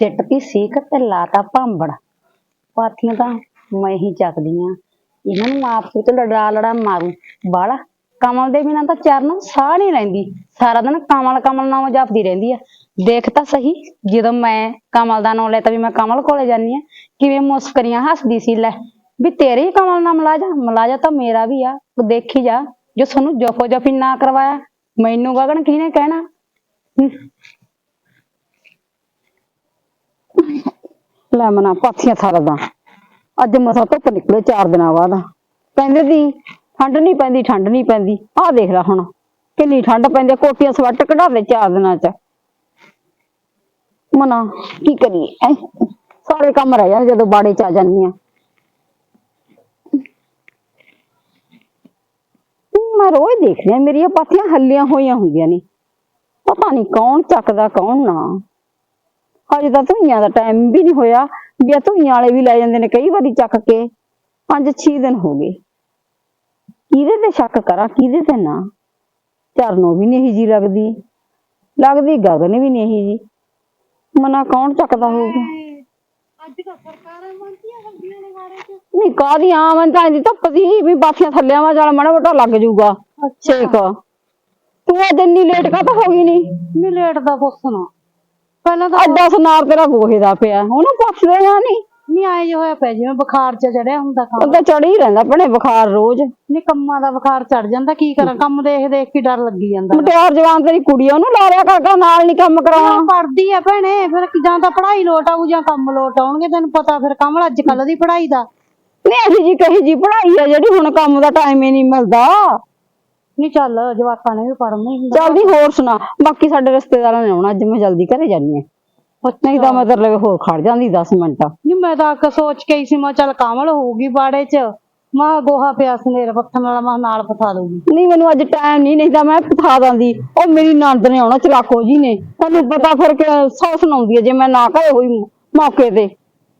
ਸਿੱਟ ਸੀਕ ਤੇ ਲਾਤਾ ਭਾਂਬੜ। ਪਾਥੀਆਂ ਤਾਂ ਮੈਂ ਹੀ ਚੱਕਦੀ ਆ। ਇਹਨਾਂ ਨੂੰ ਆਪ ਤੇ ਲੜਾ ਲੜਾ ਮਾਰੂ। ਬਾਲਾ ਕਮਲ ਦੇ ਬਿਨਾਂ ਤਾਂ ਚਰਨ ਸਾਹ ਨਹੀਂ ਲੈਂਦੀ ਸਾਰਾ ਦਿਨ ਕਮਲ ਕਮਲ ਨਾਮ ਜਪਦੀ ਰਹਿੰਦੀ ਆ। ਦੇਖ ਤਾਂ ਸਹੀ ਜਦੋਂ ਮੈਂ ਕਮਲ ਦਾ ਨਾਮ ਲੈਤਾ ਵੀ ਮੈਂ ਕਮਲ ਕੋਲੇ ਜਾਨੀ ਆ। ਕਿਵੇਂ ਮੁਸਕਰੀਆਂ ਹੱਸਦੀ ਸੀ ਲੈ। ਵੀ ਤੇਰੇ ਹੀ ਕਮਲ ਨਾਲ ਮਲਾਜਾ ਮਲਾਜਾ ਤਾਂ ਮੇਰਾ ਵੀ ਆ। ਤੂੰ ਦੇਖੀ ਜਾ, ਜੋ ਸਾਨੂੰ ਜਫੋ ਜਫੀ ਨਾ ਕਰਵਾਇਆ, ਮੈਨੂੰ ਗਗਨ ਕਿਹਨੇ ਕਹਿਣਾ? ਲੈ ਮਨਾ, ਪਾਥੀਆਂ ਥਰਦਾ ਅੱਜ ਮਸਾ ਧੁੱਪ ਨਿਕਲੇ ਚਾਰ ਦਿਨਾਂ ਬਾਅਦ। ਕਹਿੰਦੇ ਦੀ, ਠੰਡ ਨਹੀਂ ਪੈਂਦੀ, ਠੰਡ ਨਹੀਂ ਪੈਂਦੀ। ਆਹ ਦੇਖ ਲੈ ਹੁਣ, ਕਿੰਨੀ ਠੰਡ ਪੈਂਦੀ ਕੋਟੀਆਂ ਸਵੱਟ ਕਢਾ ਦੇ ਚਾਰ ਦਿਨਾਂ ਚ। ਮਨਾ, ਕੀ ਕਰੀਏ ਸਾਰੇ ਕੰਮ ਰਹਿ ਜਾਂਦੇ ਜਦੋਂ ਬਾੜੇ ਚ ਆ ਜਾਂਦੀਆਂ ਆ ਮੈਂ ਰੋਜ਼ ਦੇਖਦੀ ਆ ਮੇਰੀਆਂ ਪਾਥੀਆਂ ਹੱਲੀਆਂ ਹੋਈਆਂ ਹੁੰਦੀਆਂ ਨੇ। ਪਤਾ ਨਹੀਂ ਕੌਣ ਚੱਕਦਾ, ਕੌਣ ਨਾ। ਹਜੇ ਤਾਂ ਧੁਈਆਂ ਦਾ ਟਾਈਮ ਵੀ ਨਹੀਂ ਹੋਇਆ, ਵੀ ਆ ਧੁਈਆਂ ਵਾਲੇ ਵੀ ਲੈ ਜਾਂਦੇ ਨੇ ਕਈ ਵਾਰੀ ਚੱਕ ਕੇ। ਪੰਜ 6 ਦਿਨ ਹੋ ਗਏ। ਕਿਹਦੇ ਤੇ ਸ਼ੱਕ ਕਰਾਂ, ਕਿਹਦੇ ਤੇ ਨਾ? ਚਰਨੋਂ ਵੀ ਨਹੀਂ ਜੀ ਲੱਗਦੀ। ਲੱਗਦੀ, ਗਗਨ ਵੀ ਨਹੀਂ ਜੀ ਮਨਾ ਕੌਣ ਚੱਕਦਾ ਹੋਊਗਾ? ਅੱਜ ਤਾਂ ਸਰਕਾਰਾਂ ਨੇ ਬਾੜੇ 'ਚ। ਨਹੀਂ ਕਾਹਦੀਆਂ ਮੈਂ ਤਾਂ ਇਹਦੀ ਧੁੱਪ ਦੀ ਵੀ ਬਾਥੀਆਂ ਥੱਲਿਆਂ ਵਾ ਚੱਲ ਮਾੜਾ ਮੋਟਾ ਲੱਗ ਜਾਊਗਾ। ਛੇਕ ਤੂੰ ਅੱਜ ਇੰਨੀ ਲੇਟ ਕਾ ਹੋ ਗਈ ਨਹੀਂ ਨਹੀਂ ਲੇਟ ਦਾ ਪੁੱਛਣਾ ਪਹਿਲਾਂ ਤਾਂ ਅੱਡਾ ਸਨਾਰ ਤੇਰਾ ਗੋਹੇ ਦਾ ਪਿਆ। ਉਹਨੂੰ ਪੁੱਛਦੇ ਆ ਨਹੀਂ ਨਹੀਂ ਆਏ ਜੋ ਹੋਇਆ ਪਿਆ ਜਿਵੇਂ ਬੁਖਾਰ ਚ ਚੜਿਆ ਹੁੰਦਾ ਕੰਮ। ਉਹ ਤਾਂ ਚੜ ਹੀ ਰਹਿੰਦਾ ਭਣੇ ਬੁਖਾਰ ਰੋਜ਼। ਨਹੀਂ ਕੰਮਾਂ ਦਾ ਬੁਖਾਰ ਚੜ ਜਾਂਦਾ ਕੀ ਕਰਾਂ? ਕੰਮ ਦੇਖ ਦੇਖ ਕੇ ਡਰ ਲੱਗੀ ਜਾਂਦਾ। ਮਟਿਆਰ ਜਵਾਨ ਤੇਰੀ ਕੁੜੀ ਆ, ਉਹਨੂੰ ਲਾ ਲਿਆ ਕਾਕਾ ਨਾਲ ਨਹੀਂ ਕੰਮ ਕਰਾਉਣਾ। ਪੜਦੀ ਆ ਭੈਣੇ ਫਿਰ ਜਾਂ ਤਾਂ ਪੜ੍ਹਾਈ ਲੋਟ ਆਊ ਜਾਂ ਕੰਮ ਲੋਟ ਆਉਣਗੇ ਤੈਨੂੰ ਪਤਾ ਫਿਰ ਕਮਲ ਅੱਜ ਕੱਲ ਦੀ ਪੜ੍ਹਾਈ ਦਾ। ਨਹੀਂ ਅਸੀਂ ਜੀ ਕਹੀ ਜੀ ਪੜ੍ਹਾਈ ਆ ਜਿਹੜੀ ਹੁਣ ਕੰਮ ਦਾ ਟਾਈਮ ਹੀ ਨਹੀਂ ਮਿਲਦਾ। ਨਹੀਂ ਚੱਲ ਜਵਾਕਾਂ ਨੇ ਵੀ ਪੜ੍ਹਨਾ ਹੀ ਹੁੰਦਾ। ਜਲਦੀ ਹੋਰ ਸੁਣਾ। ਬਾਕੀ ਸਾਡੇ ਰਿਸ਼ਤੇਦਾਰਾਂ ਨੇ ਆਉਣਾ ਅੱਜ ਮੈਂ ਜਲਦੀ ਘਰੇ ਜਾਨੀ ਆ ਨਹੀਂ ਤਾਂ ਮੈਂ ਤੇਰੇ ਲਈ ਹੋਰ ਖੜ ਜਾਂਦੀ 10 ਮਿੰਟ। ਨਹੀਂ ਮੈਂ ਤਾਂ ਆਖ ਸੋਚ ਕੇ ਹੀ ਸੀ ਮੈਂ ਚੱਲ ਕਮਲ ਹੋਊਗੀ ਬਾੜੇ ਚ। ਮਾਂ ਗੋਹਾ ਪਿਆ ਸਨੇਰ ਪੱਥਣ ਵਾਲਾ ਮੈਂ ਨਾਲ ਪਥਾ ਦਊਗੀ। ਨਹੀਂ ਮੈਨੂੰ ਅੱਜ ਟਾਈਮ ਨਹੀਂ ਨਹੀਂ ਤਾਂ ਮੈਂ ਪਠਾ ਦਿੰਦੀ ਉਹ ਮੇਰੀ ਨੰਦ ਨੇ ਆਉਣਾ ਚਲਾਕੋ ਜੀ ਨੇ। ਤੁਹਾਨੂੰ ਪਤਾ ਫਿਰ ਕਿ ਸੌ ਸੁਣਾਉਂਦੀ ਹੈ ਜੇ ਮੈਂ ਨਾ ਘਰੇ ਹੋਈ ਮੌਕੇ ਤੇ।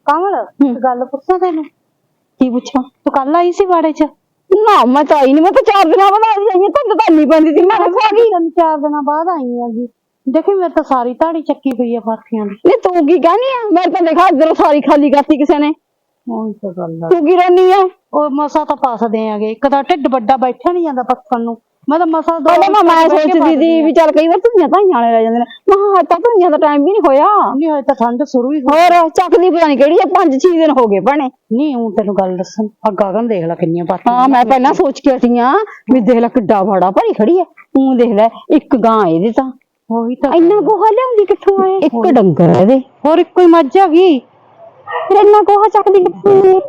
ਕਮਲ ਇੱਕ ਗੱਲ ਪੁੱਛਾਂ ਤੈਨੂੰ? ਕੀ ਪੁੱਛਾਂ? ਤੂੰ ਕੱਲ ਆਈ ਸੀ ਬਾੜੇ ਚ? ਨਾ ਮੈਂ ਤਾਂ ਆਈ ਨਹੀਂ ਮੈਂ ਤਾਂ ਚਾਰ ਦਿਨਾਂ ਬਾਅਦ ਆਈ ਹਾਂ ਤਾਂ ਤਾਂ ਨਹੀਂ ਪੈਂਦੀ ਸੀ ਮੈਂ ਆ ਗਈ। ਚਾਰ ਦਿਨਾਂ ਬਾਅਦ ਆਈ ਆਂਗੀ ਦੇਖੀ ਮੇਰੇ ਤਾਂ ਸਾਰੀ ਧਾੜੀ ਚੱਕੀ ਪਈ ਆ ਪਾਥੀਆਂ ਦੀ। ਨਹੀਂ ਤੂੰ ਕੀ ਕਹਿਨੀ ਆ? ਮੈਂ ਤਾਂ ਦੇਖਾ ਇਧਰੋਂ ਸਾਰੀ ਖਾਲੀ ਕਰਤੀ ਕਿਸੇ ਨੇ। ਉਹੀ ਤਾਂ ਗੱਲ ਆ। ਤੂੰ ਕੀ ਰਹਿਨੀ ਆ? ਉਹ ਮਸਾ ਤਾਂ ਪਾਸਦੇ ਆਗੇ। ਇੱਕ ਤਾਂ ਢਿੱਡ ਵੱਡਾ ਬੈਠਾ ਨਹੀਂ ਜਾਂਦਾ ਪੱਕਣ ਨੂੰ। ਮੈਂ ਤਾਂ ਮਸਾ ਦੋ ਪਹਿਲਾਂ ਮੈਂ ਮੈਂ ਸੋਚਦੀ ਸੀ ਵੀ ਚੱਲ ਕਈ ਵਾਰ ਧੀਆਂ ਧਾਈਆਂ ਵਾਲੇ ਰਹਿ ਜਾਂਦੇ ਨੇ। ਮੈਂ ਕਿਹਾ ਅੱਜ ਤਾਂ ਧੀਆਂ ਦਾ ਟਾਈਮ ਵੀ ਨਹੀਂ ਹੋਇਆ। ਨਹੀਂ ਹੋਏ ਤਾਂ ਠੰਡ ਸ਼ੁਰੂ ਹੀ ਹੋ ਹੋਰ ਚੱਕਦੀ ਪਤਾ ਨਹੀਂ ਕਿਹੜੀ ਆ ਪੰਜ ਛੇ ਦਿਨ ਹੋ ਗਏ ਭੈਣੇ। ਨਹੀਂ ਹੂੰ ਤੈਨੂੰ ਗੱਲ ਦੱਸਾਂ। ਆ ਗਗਨ ਦੇਖ ਲੈ ਕਿੰਨੀਆਂ ਪਾਥੀਆਂ ਹਾਂ ਮੈਂ ਪਹਿਲਾਂ ਸੋਚ ਕੇ ਹਟੀ ਆਂ ਵੀ ਦੇਖ ਲੈ ਕਿੱਡਾ ਬੜਾ ਭਰੀ ਖੜੀ ਐ ਤੂੰ ਦੇਖ ਲੈ ਇੱਕ ਗਾਂ ਇਹਦੇ ਤਾਂ। ਉਹੀ ਤਾਂ ਇੰਨਾ ਗੋਹਾ ਲਿਆਉਂਦੀ ਕਿੱਥੋਂ ਆਏ ਇੱਕ ਡੰਗਰ ਆ ਇਹਦੇ ਹੋਰ ਇੱਕੋ ਹੀ ਮੱਝ ਆ ਗਈ। ਫਿਰ ਇੰਨਾ ਗੋਹਾ ਚੱਕਦੀ ਕਿੱਥੋਂ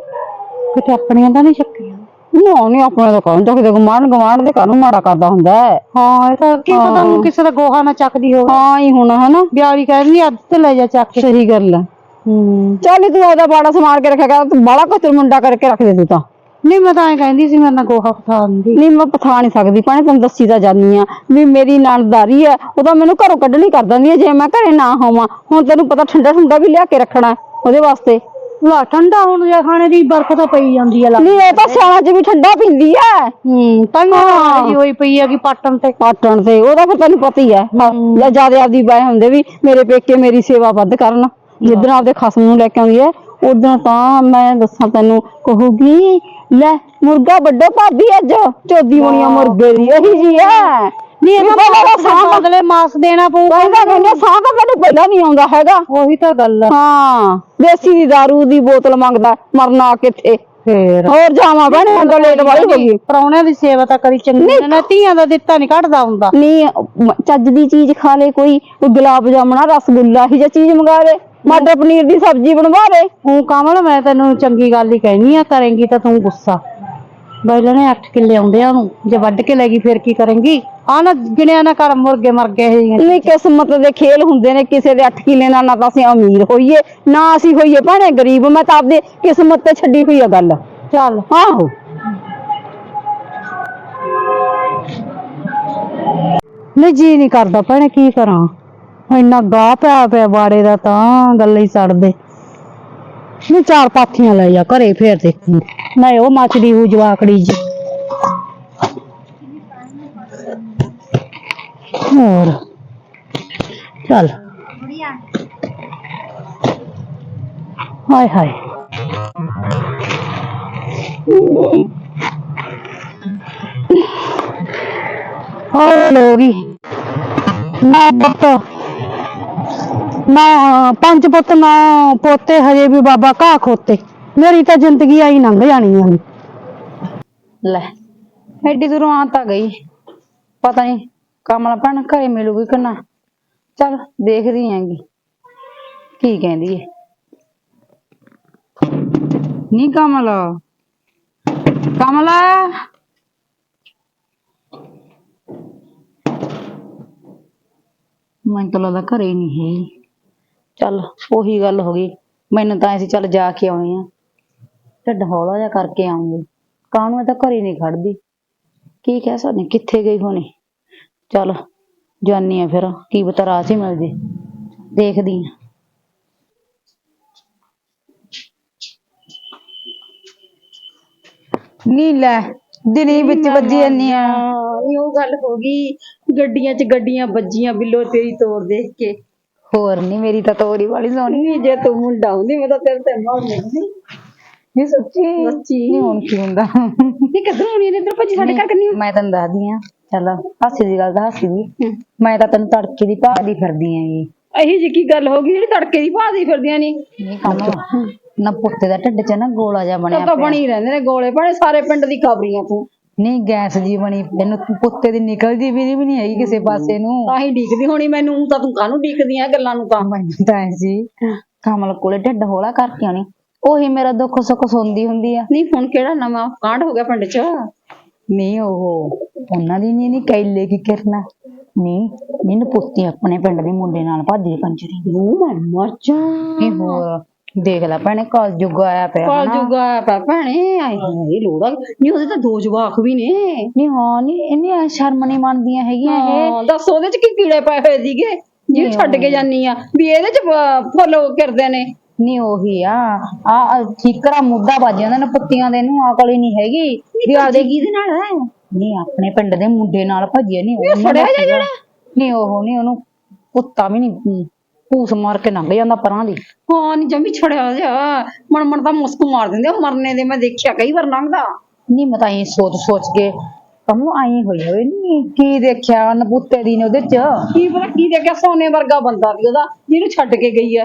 ਕਿਤੇ ਆਪਣੀਆਂ ਦਾ ਨਹੀਂ ਚੱਕੀਆਂ। ਨਾ ਨਹੀਂ ਆਪਣੇ ਦਾ ਕੌਣ ਚੱਕਦੇ ਗਮਾਨ ਗਮਾਨ ਦੇ ਕਾਨੂੰ ਮਾੜਾ ਕਰਦਾ ਹੁੰਦਾ ਹੈ। ਹਾਂ ਇਹ ਤਾਂ ਕੀ ਪਤਾ ਨੂੰ ਕਿਸੇ ਦਾ ਗੋਹਾ ਨਾ ਚੱਕਦੀ ਹੋਵੇ। ਹਾਂ ਹੀ ਹੁਣ ਹਨਾ। ਬਿਆਰੀ ਕਹਿੰਦੀ ਅੱਧ ਤੇ ਲੈ ਜਾ ਚੱਕ ਕੇ। ਸਹੀ ਗੱਲ ਹੈ ਹੂੰ। ਚੱਲ ਤੂੰ ਉਹਦਾ ਬਾੜਾ ਸਮਾਰ ਕੇ ਰੱਖਿਆ ਕਰ ਤੂੰ ਬਾਲਾ ਕਤਰ ਮੁੰਡਾ ਕਰਕੇ ਰੱਖ ਦੇ ਤੂੰ ਤਾਂ। ਨਹੀਂ ਮੈਂ ਤਾਂ ਐਂ ਕਹਿੰਦੀ ਸੀ ਮੇਰੇ ਨਾਲ ਗੋਹਾ ਦਿੰਦੀ। ਨਹੀਂ ਮੈਂ ਪਥਾ ਨਹੀਂ ਸਕਦੀ ਭਾਣੇ ਤੈਨੂੰ ਦੱਸੀ ਤਾਂ ਜਾਨੀ ਆ ਵੀ ਮੇਰੀ ਨਣਦਾਰੀ ਹੈ ਉਹ ਤਾਂ ਮੈਨੂੰ ਘਰੋਂ ਕੱਢਣੀ ਕਰ ਦਿੰਦੀ ਹੈ ਜੇ ਮੈਂ ਘਰੇ ਨਾ ਹੋਵਾਂ ਹੁਣ ਤੈਨੂੰ ਪਤਾ ਠੰਡਾ ਠੰਡਾ ਵੀ ਲਿਆ ਕੇ ਰੱਖਣਾ ਉਹਦੇ ਵਾਸਤੇ। ਲਾ ਠੰਡਾ ਹੁਣ ਜੇ ਖਾਣੇ ਦੀ ਬਰਫ਼ ਤਾਂ ਪਈ ਜਾਂਦੀ ਆ ਲੱਗ ਨਹੀਂ ਇਹ ਤਾਂ ਸਿਆਣਾ ਚ ਵੀ ਠੰਡਾ ਪੀਂਦੀ ਹੈ ਹੂੰ ਤਾਂ ਜੀ ਹੋਈ ਪਈ ਆ ਕਿ ਪਾਟਣ ਤੇ। ਪਾਟਣ ਤੇ ਉਹਦਾ ਫਿਰ ਤੈਨੂੰ ਪਤਾ ਹੀ ਜਾਂ ਜ਼ਿਆਦਾ ਆਪਦੀ ਬਾਏ ਹੁੰਦੇ ਵੀ ਮੇਰੇ ਪੇਕੇ ਮੇਰੀ ਸੇਵਾ ਵੱਧ ਕਰਨ ਜਿੱਦਣ ਆਪਦੇ ਖਸਮ ਨੂੰ ਲੈ ਕੇ ਆਉਂਦੀ ਹੈ ਉਦੋਂ ਤਾਂ ਮੈਂ ਦੱਸਾਂ ਤੈਨੂੰ ਕਹੂਗੀ ਲੈ ਮੁਰਗਾ ਵੱਡੋ ਭਾਬੀ ਅੱਜ ਚੋਦੀ ਬਣੀਆਂ ਮੁਰਗੇ ਦੀ ਇਹੀ ਜੀ ਹੈ ਨਹੀਂ ਇਹ ਤਾਂ ਸਾਂਭ ਬਦਲੇ ਮਾਸ ਦੇਣਾ ਪਊ ਕਹਿੰਦਾ ਕਹਿੰਦਾ ਸਾਹ ਤਾਂ ਮੈਨੂੰ ਪਹਿਲਾਂ ਨਹੀਂ ਆਉਂਦਾ ਹੈਗਾ। ਉਹੀ ਤਾਂ ਗੱਲ ਆ। ਹਾਂ ਦੇਸੀ ਦੀ ਦਾਰੂ ਦੀ ਬੋਤਲ ਮੰਗਦਾ ਮਰਨਾ ਕਿੱਥੇ ਫੇਰ। ਹੋਰ ਜਾਵਾਂ ਹੁਣ ਤਾਂ ਲੇਟ ਵਾਲੀ ਹੋ ਗਈ। ਪਰੌਣਿਆਂ ਦੀ ਸੇਵਾ ਤਾਂ ਕਰੀ ਚੰਗੀ ਨਾ ਧੀਆਂ ਦਾ ਦਿੱਤਾ ਨਹੀਂ ਕੱਢਦਾ ਹੁੰਦਾ। ਨਹੀਂ ਚੱਜ ਦੀ ਚੀਜ਼ ਖਾ ਲੇ ਕੋਈ ਗੁਲਾਬ ਜਾਮਣਾ ਰਸਗੁੱਲਾ ਹੀ ਜਾਂ ਚੀਜ਼ ਮੰਗਾ ਦੇ ਮਟਰ ਪਨੀਰ ਦੀ ਸਬਜ਼ੀ ਬਣਵਾ ਦੇ। ਹੂੰ ਕਮਲ ਮੈਂ ਤੈਨੂੰ ਚੰਗੀ ਗੱਲ ਹੀ ਕਹਿਨੀ ਆ ਕਰੇਂਗੀ ਤਾਂ ਤੂੰ ਗੁੱਸਾ। ਬੈਲੇ ਨੇ 8 ਕਿੱਲੇ ਆਉਂਦੇ ਆ ਉਹਨੂੰ ਜੇ ਵੱਢ ਕੇ ਲੈ ਗਈ ਫੇਰ ਕੀ ਕਰੇਂਗੀ? ਆ ਨਾ ਗਿਣਿਆ ਨਾ ਕਰ ਮੁਰਗੇ ਮਰ ਗਏ ਨਹੀਂ ਕਿਸਮਤ ਦੇ ਖੇਲ ਹੁੰਦੇ ਨੇ ਕਿਸੇ ਦੇ 8 ਕਿੱਲੇ ਨਾਲ ਨਾ ਤਾਂ ਅਸੀਂ ਅਮੀਰ ਹੋਈਏ ਨਾ ਅਸੀਂ ਹੋਈਏ ਭਾਣੇ ਗਰੀਬ ਮੈਂ ਤਾਂ ਆਪਦੇ ਕਿਸਮਤ ਤੇ ਛੱਡੀ ਹੋਈ ਆ ਗੱਲ। ਚੱਲ। ਆਹੋ। ਨਹੀਂ ਜੀ ਨਹੀਂ ਕਰਦਾ ਭੈਣੇ ਕੀ ਕਰਾਂ? ਇੰਨਾ ਗਾਹ ਪਿਆ ਪਿਆ ਬਾੜੇ ਦਾ ਤਾਂ ਗੱਲ ਹੀ ਛੱਡਦੇ ਨਹੀਂ ਚਾਰ ਪਾਥੀਆਂ ਲੈ ਜਾ ਘਰੇ ਫੇਰ ਦੇਖੀ। ਨਾ ਉਹ ਮੱਚਦੀ ਹੂ ਜਵਾਕੜੀ ਜੀ ਹੋਰ, ਚੱਲ। ਹਾਏ ਹਾਏ। ਹੋਰ ਲੋਗੀ ਨਾ ਪੁੱਤ। ਨਾ ਪੰਜ ਪੁੱਤ ਨਾ ਪੋਤੇ ਹਜੇ ਵੀ ਬਾਬਾ ਘਾਹ ਖੋਤੇ। ਮੇਰੀ ਤਾਂ ਜ਼ਿੰਦਗੀ ਆਈ ਲੰਘ ਜਾਣੀ ਆ ਲੈ, ਐਡੀ ਦੂਰੋਂ ਆ ਤਾਂ ਗਈ। ਪਤਾ ਨਹੀਂ ਕਮਲ ਭੈਣ ਘਰੇ ਮਿਲੂਗੀ ਕਿ ਨਾ। ਚਲ ਦੇਖਦੀ ਆਂਗੀ। ਕੀ ਕਹਿੰਦੀ ਏ। ਨੀ ਕਮਲ। ਕਮਲਾ। ਮੈਨੂੰ ਤਾਂ ਲੱਗਦਾ ਘਰੇ ਨਹੀਂ ਹੈ ਚੱਲ ਉਹੀ ਗੱਲ ਹੋ ਗਈ। ਮੈਨੂੰ ਤਾਂ ਐਸੀ ਚੱਲ ਜਾ ਕੇ ਆਉਣੀ ਆ। ਢਿੱਡ ਹੌਲਾ ਜਿਹਾ ਕਰਕੇ ਆਉਂਗੀ ਕਾਹਨੂੰ ਇਹ ਤਾਂ ਘਰੇ ਨਹੀਂ ਖੜਦੀ। ਕੀ ਕਹਿ ਸਕਦੇ ਕਿੱਥੇ ਗਈ ਹੋਣੀ? ਚੱਲ ਜਾਨੀ ਆ ਫਿਰ ਕੀ ਪਤਾ ਰਾਹ 'ਚ ਹੀ ਮਿਲ ਜੇ। ਦੇਖਦੀ ਆ। ਨੀ ਲੈ ਦਿਨੀ ਵਿੱਚ ਵੱਜੀ ਜਾਂਦੀ ਆ। ਨਹੀਂ ਉਹ ਗੱਲ ਹੋ ਗਈ। ਗੱਡੀਆਂ 'ਚ ਗੱਡੀਆਂ ਵੱਜੀਆਂ ਬਿੱਲੋ ਤੇਰੀ ਤੋੜ ਦੇਖ ਕੇ। ਹੋਰ ਨਹੀਂ ਮੇਰੀ ਤਾਂ ਤੋਰੀ ਵਾਲੀ ਸੋਹਣੀ ਨਹੀਂ ਜੇ ਤੂੰ ਮੁੰਡਾ ਹੁੰਦੀ ਮੈਂ ਤਾਂ ਤੇਰੇ ਤੇ ਮਾਰ ਲੈਂਦੀ ਨਹੀਂ ਸੱਚੀ? ਸੱਚੀ। ਨਹੀਂ ਹੁਣ ਕੀ ਹੁੰਦਾ? ਨਹੀਂ ਕਿੱਧਰ ਹੋਣੀ ਨੇ ਇੱਧਰ ਭੱਜੀ ਸਾਡੇ ਘਰ ਕੰਨੀ ਮੈਂ ਤੈਨੂੰ ਦੱਸਦੀ ਆ। ਚੱਲ ਹਾਸੀ ਦੀ ਗੱਲ ਤਾਂ ਹਾਸੀ ਦੀ। ਮੈਂ ਤਾਂ ਤੈਨੂੰ ਤੜਕੇ ਦੀ ਭਾਲਦੀ ਫਿਰਦੀ ਆਂ ਇਹੀ ਜੀ ਕੀ ਗੱਲ ਹੋ ਗਈ ਜਿਹੜੀ ਤੜਕੇ ਦੀ ਭਾਦੀ ਫਿਰਦੀਆਂ ਨਹੀਂ ਨਹੀਂ ਕੰਮ ਨਾ ਪੁੱਤੇ ਦਾ ਢਿੱਡ 'ਚ ਨਾ ਗੋਲਾ ਜਿਹਾ ਬਣਿਆ ਤਾਂ ਬਣੀ ਰਹਿੰਦੇ ਨੇ ਗੋਲੇ। ਭਾਣੇ ਸਾਰੇ ਪਿੰਡ ਦੀ ਖਬਰੀਆਂ ਤੂੰ। ਨਹੀਂ ਗੈਸ ਜੀ ਬਣੀ ਇਹਨੂੰ ਪੁੱਤੇ ਦੀ ਨਿਕਲਦੀ ਵੀ ਵੀ ਨਹੀਂ ਹੈਗੀ ਕਿਸੇ ਪਾਸੇ ਨੂੰ। ਤਾਂ ਹੀ ਡੀਕਦੀ ਹੋਣੀ ਮੈਨੂੰ ਤਾਂ ਤੂੰ ਕਾਹਨੂੰ ਡੀਕਦੀ ਆ ਗੱਲਾਂ ਨੂੰ ਤਾਂ? ਮੈਨੂੰ ਤਾਂ ਐਂ ਸੀ ਕਮਲ ਕੋਲੇ ਢਿੱਡ ਹੌਲਾ ਕਰਕੇ ਆਉਣੀ। ਉਹੀ ਮੇਰਾ ਦੁੱਖ ਸੁੱਖ ਸੁਣਦੀ ਹੁੰਦੀ ਆ। ਨਹੀਂ ਹੁਣ ਕਿਹੜਾ ਨਵਾਂ ਕਾਂਡ ਹੋ ਗਿਆ ਪਿੰਡ 'ਚ? ਨਹੀਂ ਉਹ ਉਹਨਾਂ ਦੀ ਨਹੀਂ ਨਹੀਂ ਕੈਲੇ ਕੀ ਕਰਨਾ। ਨਹੀਂ ਮੈਨੂੰ ਪੁੱਤੀ ਆਪਣੇ ਪਿੰਡ ਦੇ ਮੁੰਡੇ ਨਾਲ ਭੱਜੀ ਨੂੰ ਮੈਂ ਮਰ ਜਾ। ਇਹ ਹੋਰ ਦੇਖ ਲੈ ਭੈਣੇ ਕਾਲ ਜੁਗ ਆਇਆ ਪਿਆ ਕਾਲ। ਜੁਗਾ ਪਾ ਭੈਣੇ ਆਏ ਹਾਏ ਲੋੜਾ ਨਹੀਂ ਉਹਦੇ ਤਾਂ ਦੋ ਜਵਾਕ ਵੀ ਨੇ। ਨਹੀਂ ਹਾਂ ਨਹੀਂ ਇੰਨੀ ਸ਼ਰਮ ਨਹੀਂ ਮੰਨਦੀਆਂ ਹੈਗੀਆਂ ਇਹ। ਦੱਸ ਉਹਦੇ 'ਚ ਕੀ ਕੀੜੇ ਪਏ ਹੋਏ ਸੀਗੇ? ਜਿਹਨੂੰ ਛੱਡ ਕੇ ਜਾਨੀ ਆ। ਵੀ ਇਹਦੇ 'ਚ ਫੋਲੋ ਕਰਦੇ ਨੇ। ਨਹੀਂ ਉਹੀ ਆ। ਆ ਠੀਕਰਾ ਮੁੱਦਾ ਵੱਜ ਜਾਂਦਾ ਨੇ ਪੁੱਤੀਆਂ ਦੇ ਨੂੰ ਅਕਲ ਹੀ ਨਹੀਂ ਹੈਗੀ। ਵੀ ਆਪਦੇ ਕਿਹਦੇ ਨਾਲ ਹੈ ਨਹੀਂ ਆਪਣੇ ਪਿੰਡ ਦੇ ਮੁੰਡੇ ਨਾਲ ਭੱਜੇ ਨਹੀਂ ਉਹਨਾਂ ਫੜਿਆ। ਨਹੀਂ ਉਹ ਨਹੀਂ ਉਹਨੂੰ ਕੁੱਤਾ ਵੀ ਨਹੀਂ ਪੂਸ ਮਾਰ ਕੇ ਲੰਘ ਜਾਂਦਾ ਪਰਾਂ ਦੀ। ਹਾਂ ਨਹੀਂ ਜੰਮੀ ਛੜਿਆ ਜਾ ਮਨ ਮਨ ਤਾਂ ਮੁਸਕ ਮਾਰ ਦਿੰਦੇ ਆ, ਮਰਨੇ ਦੇ ਮੈਂ ਦੇਖਿਆ ਕਈ ਵਾਰ ਲੰਘਦਾ। ਨਹੀਂ ਮੈਂ ਤਾਂ ਇਹ ਸੋਚ ਸੋਚ ਕੇ ਕਮੂ ਆਈ ਹੋਈ ਹੋਵੇ ਨਹੀਂ ਕੀ ਦੇਖਿਆ ਨਪੁੱਤੇ ਦੀ ਨੇ ਉਹਦੇ ਚ? ਕੀ ਪਤਾ ਕੀ ਦੇਖਿਆ? ਸੋਨੇ ਵਰਗਾ ਬੰਦਾ ਵੀ ਉਹਦਾ ਜਿਹਨੂੰ ਛੱਡ ਕੇ ਗਈ ਆ।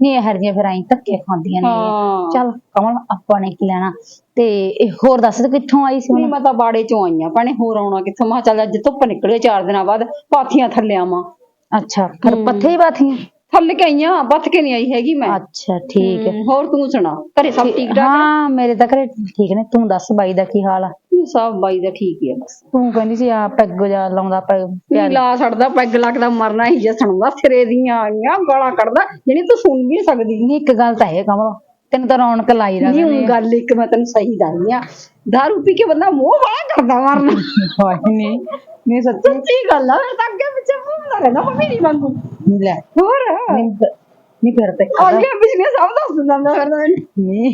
ਨਹੀਂ ਇਹ ਹਰਦੀਆਂ ਫਿਰ ਆਈ ਧੱਕੇ ਖਾਂਦੀਆਂ ਨੇ। ਚੱਲ ਕਮਲ ਆਪਾਂ ਨੇ ਕੀ ਲੈਣਾ? ਤੇ ਇਹ ਹੋਰ ਦੱਸ ਤੇ ਕਿੱਥੋਂ ਆਈ ਸੀ ਮੈਂ ਤਾਂ ਬਾੜੇ ਚੋਂ ਆਈ ਆ। ਭੈਣੇ ਹੋਰ ਆਉਣਾ ਕਿੱਥੋਂ? ਮੈਂ ਚੱਲ ਅੱਜ ਧੁੱਪ ਨਿਕਲੇ ਚਾਰ ਦਿਨਾਂ ਬਾਅਦ ਪਾਥੀਆਂ ਥੱਲੇ ਆਵਾਂ। ਅੱਛਾ ਫਿਰ ਪੱਥੇ ਹੀ ਬਾਥੀਆਂ ਥੱਲੇ ਕੇ ਆਈਆਂ ਬੱਥ ਕੇ ਨਹੀਂ ਆਈ ਹੈਗੀ ਮੈਂ। ਅੱਛਾ ਠੀਕ ਹੈ। ਹਮ, ਹੋਰ ਤੂੰ ਸੁਣਾ ਘਰੇ ਸਭ ਠੀਕ ਠਾਕ ਹਾਂ ਮੇਰੇ ਤਾਂ ਘਰੇ ਠੀਕ ਨੇ ਤੂੰ ਦੱਸ ਬਾਈ ਦਾ ਕੀ ਹਾਲ ਆ? ਨੇ ਸਭ ਬਾਈ ਦਾ ਠੀਕ ਹੀ ਆ ਬਸ। ਤੂੰ ਕਹਿੰਦੀ ਸੀ ਆ ਪੈਗ ਜਾ ਲਾਉਂਦਾ ਪੈਗ ਨਹੀਂ ਲਾ ਛੱਡਦਾ ਪੈਗ ਲੱਗਦਾ ਮਰਨਾ ਹੀ ਜੇ ਸੁਣਦਾ ਸਿਰੇ ਦੀਆਂ ਆਈਆਂ ਗਾਲਾਂ ਕੱਢਦਾ ਜਿਹੜੀ ਤੂੰ ਸੁਣ ਵੀ ਨੀ ਸਕਦੀ। ਨਹੀਂ ਇੱਕ ਗੱਲ ਤਾਂ ਹੈ ਕਮਲ ਤੈਨੂੰ ਤਾਂ ਰੌਣਕ ਲਾਈ ਨਹੀਂ ਰੱਖਦੀ ਉਹ ਗੱਲ ਇੱਕ ਮੈਂ ਤੈਨੂੰ ਸਹੀ ਦੱਸਦੀ ਆ। ਦਾਰੂ ਪੀ ਕੇ ਬੰਦਾ ਮੂੰਹ ਵਾਲਾ ਕਰਦਾ ਮਰਨਾ। ਹੋਈ ਨਹੀਂ ਨਹੀਂ ਸੱਚੀ। ਸੱਚੀ ਗੱਲ ਆ ਮੈਂ ਤਾਂ ਅੱਗੇ ਪਿੱਛੇ ਮੂੰਹ ਲਾ ਲੈਂਦਾ ਮੰਮੀ ਨਹੀਂ ਵਾਂਗੂ ਲੈ। ਹੋਰ? ਨਹੀਂ ਬ- ਨਹੀਂ ਫਿਰ ਤੇ ਅੱਗੇ ਪਿਛਲੇ ਸਭ ਦੱਸ ਦਿੰਦਾ ਹੁੰਦਾ ਫਿਰ ਤਾਂ। ਮੈਨੂੰ ਨਹੀਂ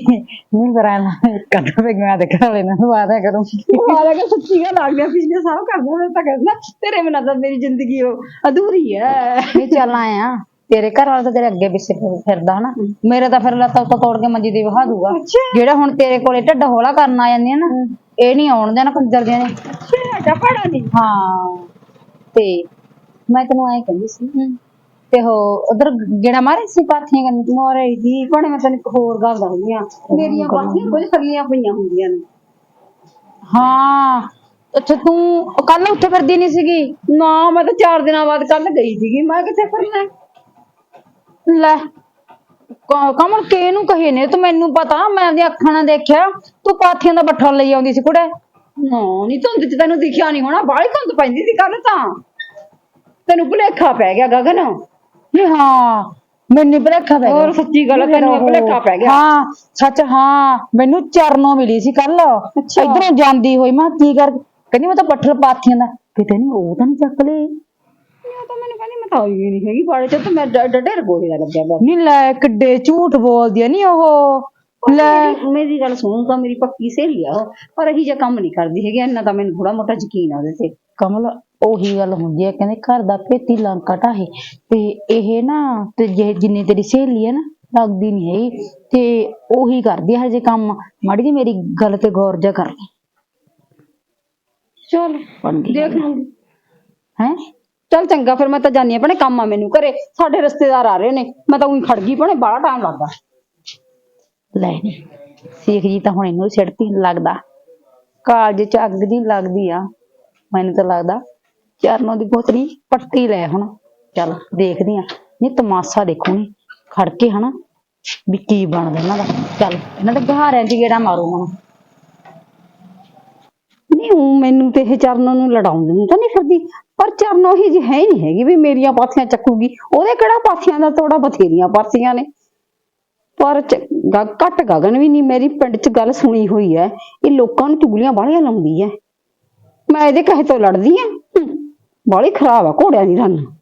ਨਹੀਂ ਆਲਾ ਕਦੋਂ ਤੇ ਮੈਂ ਵਾਲੇ ਨਾਲ ਵਾਦਾ ਕਰੂੰਗੀ ਹਾਲਾ ਕਿ ਸੱਚੀ ਗੱਲ ਆ ਗਿਆ ਪਿਛਲੇ ਸਭ ਕਰਦਾ ਮੈਂ ਤਾਂ ਕਹਿੰਦਾ ਤੇਰੇ ਬਿਨਾਂ ਤਾਂ ਮੇਰੀ ਜ਼ਿੰਦਗੀ ਉਹ ਅਧੂਰੀ ਹੈ। ਨਹੀਂ ਚੱਲ ਆਇਆ ਤੇਰੇ ਘਰ ਵਾਲਾ ਤਾਂ ਤੇਰੇ ਅੱਗੇ ਪਿੱਛੇ ਫਿਰ- ਫਿਰਦਾ ਹਨਾ। ਮੇਰੇ ਤਾਂ ਫਿਰ ਲੱਤਾਂ ਉੱਤੋਂ ਤੋੜ ਕੇ ਮੰਜੀ ਦੀ ਵਹਾ ਦੂਗਾ। ਜਿਹੜਾ ਹੁਣ ਤੇਰੇ ਕੋਲੇ ਢੱਡ ਹੌਲਾ ਕਰਨ ਆ ਜਾਂਦੀਆਂ ਨਾ ਇਹ ਨਹੀਂ ਆਉਣ ਦੇਣਾ ਕੰਜਰ ਦੀਆਂ ਨੇ। ਪੜਾ ਨਹੀਂ। ਹਾਂ। ਤੇ ਮੈਂ ਤੈਨੂੰ ਐਂ ਕਹਿੰਦੀ ਸੀ ਤੇ ਹੋ ਉਧਰ ਗੇੜਾ ਮਾਰੇ ਸੀ ਪਾਥੀਆਂ ਕਰਨ ਮੋਰੇ ਦੀ ਭਣੇ ਮੈਂ ਤੈਨੂੰ ਇੱਕ ਹੋਰ ਗੱਲ ਦੱਸਦੀ ਆ ਮੇਰੀਆਂ ਬਾਕੀਆਂ ਕੁਝ ਖੱਲੀਆਂ ਪਈਆਂ ਹੁੰਦੀਆਂ ਨੇ। ਹਾਂ। ਅੱਛਾ ਤੂੰ ਕੱਲ ਉੱਥੇ ਫਿਰਦੀ ਨਹੀਂ ਸੀਗੀ? ਨਾ ਮੈਂ ਤਾਂ 4 ਦਿਨਾਂ ਬਾਅਦ ਕੱਲ ਗਈ ਸੀਗੀ। ਮੈਂ ਕਿੱਥੇ ਫਿਰਨਾ? ਲੈ ਕ- ਕਮਲ ਕੇ ਨੂੰ ਕਹੀ ਨੇ? ਤੂੰ ਮੈਨੂੰ ਪਤਾ ਮੈਂ ਆਪਣੀ ਅੱਖਾਂ ਨਾਲ ਦੇਖਿਆ ਤੂੰ ਪਾਥੀਆਂ ਦਾ ਬੱਠਾ ਲਈ ਆਉਂਦੀ ਸੀ ਕੁੜੇ। ਨਾ ਨਹੀਂ ਧੁੰਦ ਚ ਤੈਨੂੰ ਦਿਖਿਆ ਨਹੀਂ ਹੋਣਾ ਬਾਹਲੀ ਧੁੰਦ ਪੈਂਦੀ ਸੀ ਕੱਲ ਤਾਂ। ਤੈਨੂੰ ਭੁਲੇਖਾ ਪੈ ਗਿਆ ਗਗਨ। ਨਹੀਂ ਹਾਂ ਮੈਨੂੰ ਭੁਲੇਖਾ ਪੈ ਗਿਆ। ਹੋਰ ਸੱਚੀ ਗੱਲ ਆ, ਤੈਨੂੰ ਭੁਲੇਖਾ ਪੈ ਗਿਆ। ਹਾਂ ਸੱਚ ਹਾਂ ਮੈਨੂੰ ਚਰਨੋਂ ਮਿਲੀ ਸੀ ਕੱਲ ਇਧਰੋਂ ਜਾਂਦੀ ਹੋਈ ਮੈਂ ਕਿਹਾ ਕੀ ਕਰ ਕਹਿੰਦੀ ਮੈਂ ਤਾਂ ਬੱਠਲ ਪਾਥੀਆਂ ਦਾ ਕਿਤੇ ਨਹੀਂ ਉਹ ਤਾਂ ਨਹੀਂ ਚੱਕ ਲਈ ਉਹ ਤਾਂ ਮੈਨੂੰ ਕਹਿੰਦੀ ਮੈਂ ਤਾਂ ਆਈ ਨਹੀਂ ਹੈਗੀ ਬਾੜੇ ਚ ਤੇ ਮੈਂ ਡ- ਡ- ਢੇਰ ਗੋਹੇ ਦਾ ਲੱਗਿਆ ਬਸ ਨਹੀਂ ਲੈ ਕਿੱਡੇ ਝੂਠ ਬੋਲਦੀ ਆ ਨਹੀਂ ਉਹ। ਲੈ। ਮੇਰੀ- ਮੇਰੀ ਗੱਲ ਸੁਣ ਤਾਂ ਮੇਰੀ ਪੱਕੀ ਸਹੇਲੀ ਆ ਉਹ। ਪਰ ਇਹੀ ਜਿਹਾ ਕੰਮ ਨਹੀਂ ਕਰਦੀ ਹੈਗੀ ਇੰਨਾ ਤਾਂ ਮੈਨੂੰ ਥੋੜਾ ਮੋਟਾ ਯਕੀਨ ਆ ਉਹਦੇ ਤੇ ਕਮਲ ਉਹੀ ਗੱਲ ਹੁੰਦੀ ਹੈ ਕਹਿੰਦੇ ਘਰ ਦਾ ਭੇਤੀ ਲੰਕਾ ਢਾਹੇ ਤੇ ਇਹ ਨਾ ਤੇ ਜੇ ਜਿੰਨੀ ਤੇਰੀ ਸਹੇਲੀ ਹੈ ਨਾ ਲੱਗਦੀ ਨਹੀਂ ਹੈਗੀ। ਤੇ ਉਹੀ ਕਰਦੀ ਹਜੇ ਕੰਮ। ਮਾੜੀ ਜੀ ਮੇਰੀ ਗੱਲ ਤੇ ਗੌਰ ਜਾ ਕਰ। ਚਲ ਬਣ ਗਈ। ਦੇਖ ਲੂੰਗੀ। ਹੈ? ਚੱਲ ਚੰਗਾ, ਫਿਰ ਮੈਂ ਤਾਂ ਜਾਨੀ ਆ ਭੈਣੇ, ਕੰਮ ਆ ਮੈਨੂੰ ਘਰੇ। ਸਾਡੇ ਰਿਸ਼ਤੇਦਾਰ ਆ ਰਹੇ ਨੇ, ਮੈਂ ਤਾਂ ਉਹੀ ਖੜ ਗਈ ਭੈਣੇ ਬੜਾ ਟਾਈਮ ਲੱਗਦਾ। ਲੈ ਨੀ ਸਿੱਖ ਜੀ ਤਾਂ ਹੁਣ ਇਹਨੂੰ ਛੱਡਤੀ ਲੱਗਦਾ। ਕਾਲਜ ਚ ਅੱਗ ਜੀ ਲੱਗਦੀ ਆ, ਮੈਨੂੰ ਤਾਂ ਲੱਗਦਾ। ਚਰਨੋਂ ਦੀ ਬੋਤਰੀ ਪੱਟੀ ਲੈ ਹੁਣ, ਚੱਲ ਦੇਖਦੀ ਆ ਨਹੀਂ, ਤਮਾਸ਼ਾ ਦੇਖੂਗੀ ਖੜ ਕੇ ਹਨਾ, ਵੀ ਕੀ ਬਣਦਾ ਇਹਨਾਂ ਦਾ। ਚੱਲ, ਇਹਨਾਂ ਦੇ ਗਹਾਰਿਆਂ 'ਚ ਗੇੜਾ ਮਾਰੂ ਹੁਣ। ਨਹੀਂ, ਉਹ ਮੈਨੂੰ ਤੇ ਇਹ ਚਰਨ ਨੂੰ ਲੜਾਉਂਦੀ ਨੂੰ ਤਾਂ ਨਹੀਂ ਫਿਰਦੀ। ਪਰ ਚਰਨ ਉਹੀ ਜਿਹੀ ਹੈ ਹੀ ਨਹੀਂ ਹੈਗੀ ਵੀ ਮੇਰੀਆਂ ਪਾਥੀਆਂ ਚੱਕੂਗੀ। ਉਹਦੇ ਕਿਹੜਾ ਪਾਥੀਆਂ ਦਾ ਤੋੜਾ ਬਥੇਰੀਆਂ ਪਾਥੀਆਂ ਨੇ। ਪਰ ਚ- ਗ- ਘੱਟ ਗਗਨ ਵੀ ਨਹੀਂ, ਮੇਰੀ ਪਿੰਡ 'ਚ ਗੱਲ ਸੁਣੀ ਹੋਈ ਹੈ। ਇਹ ਲੋਕਾਂ ਨੂੰ ਚੁਗਲੀਆਂ ਬਾਹਲੀਆਂ ਲਾਉਂਦੀ ਹੈ। ਮੈਂ ਇਹਦੇ ਕਹੇ ਤੋਂ ਲੜਦੀ ਹਾਂ। ਬਾਹਲੀ ਖਰਾਬ ਆ ਘੋੜਿਆਂ ਦੀ ਰੰਨ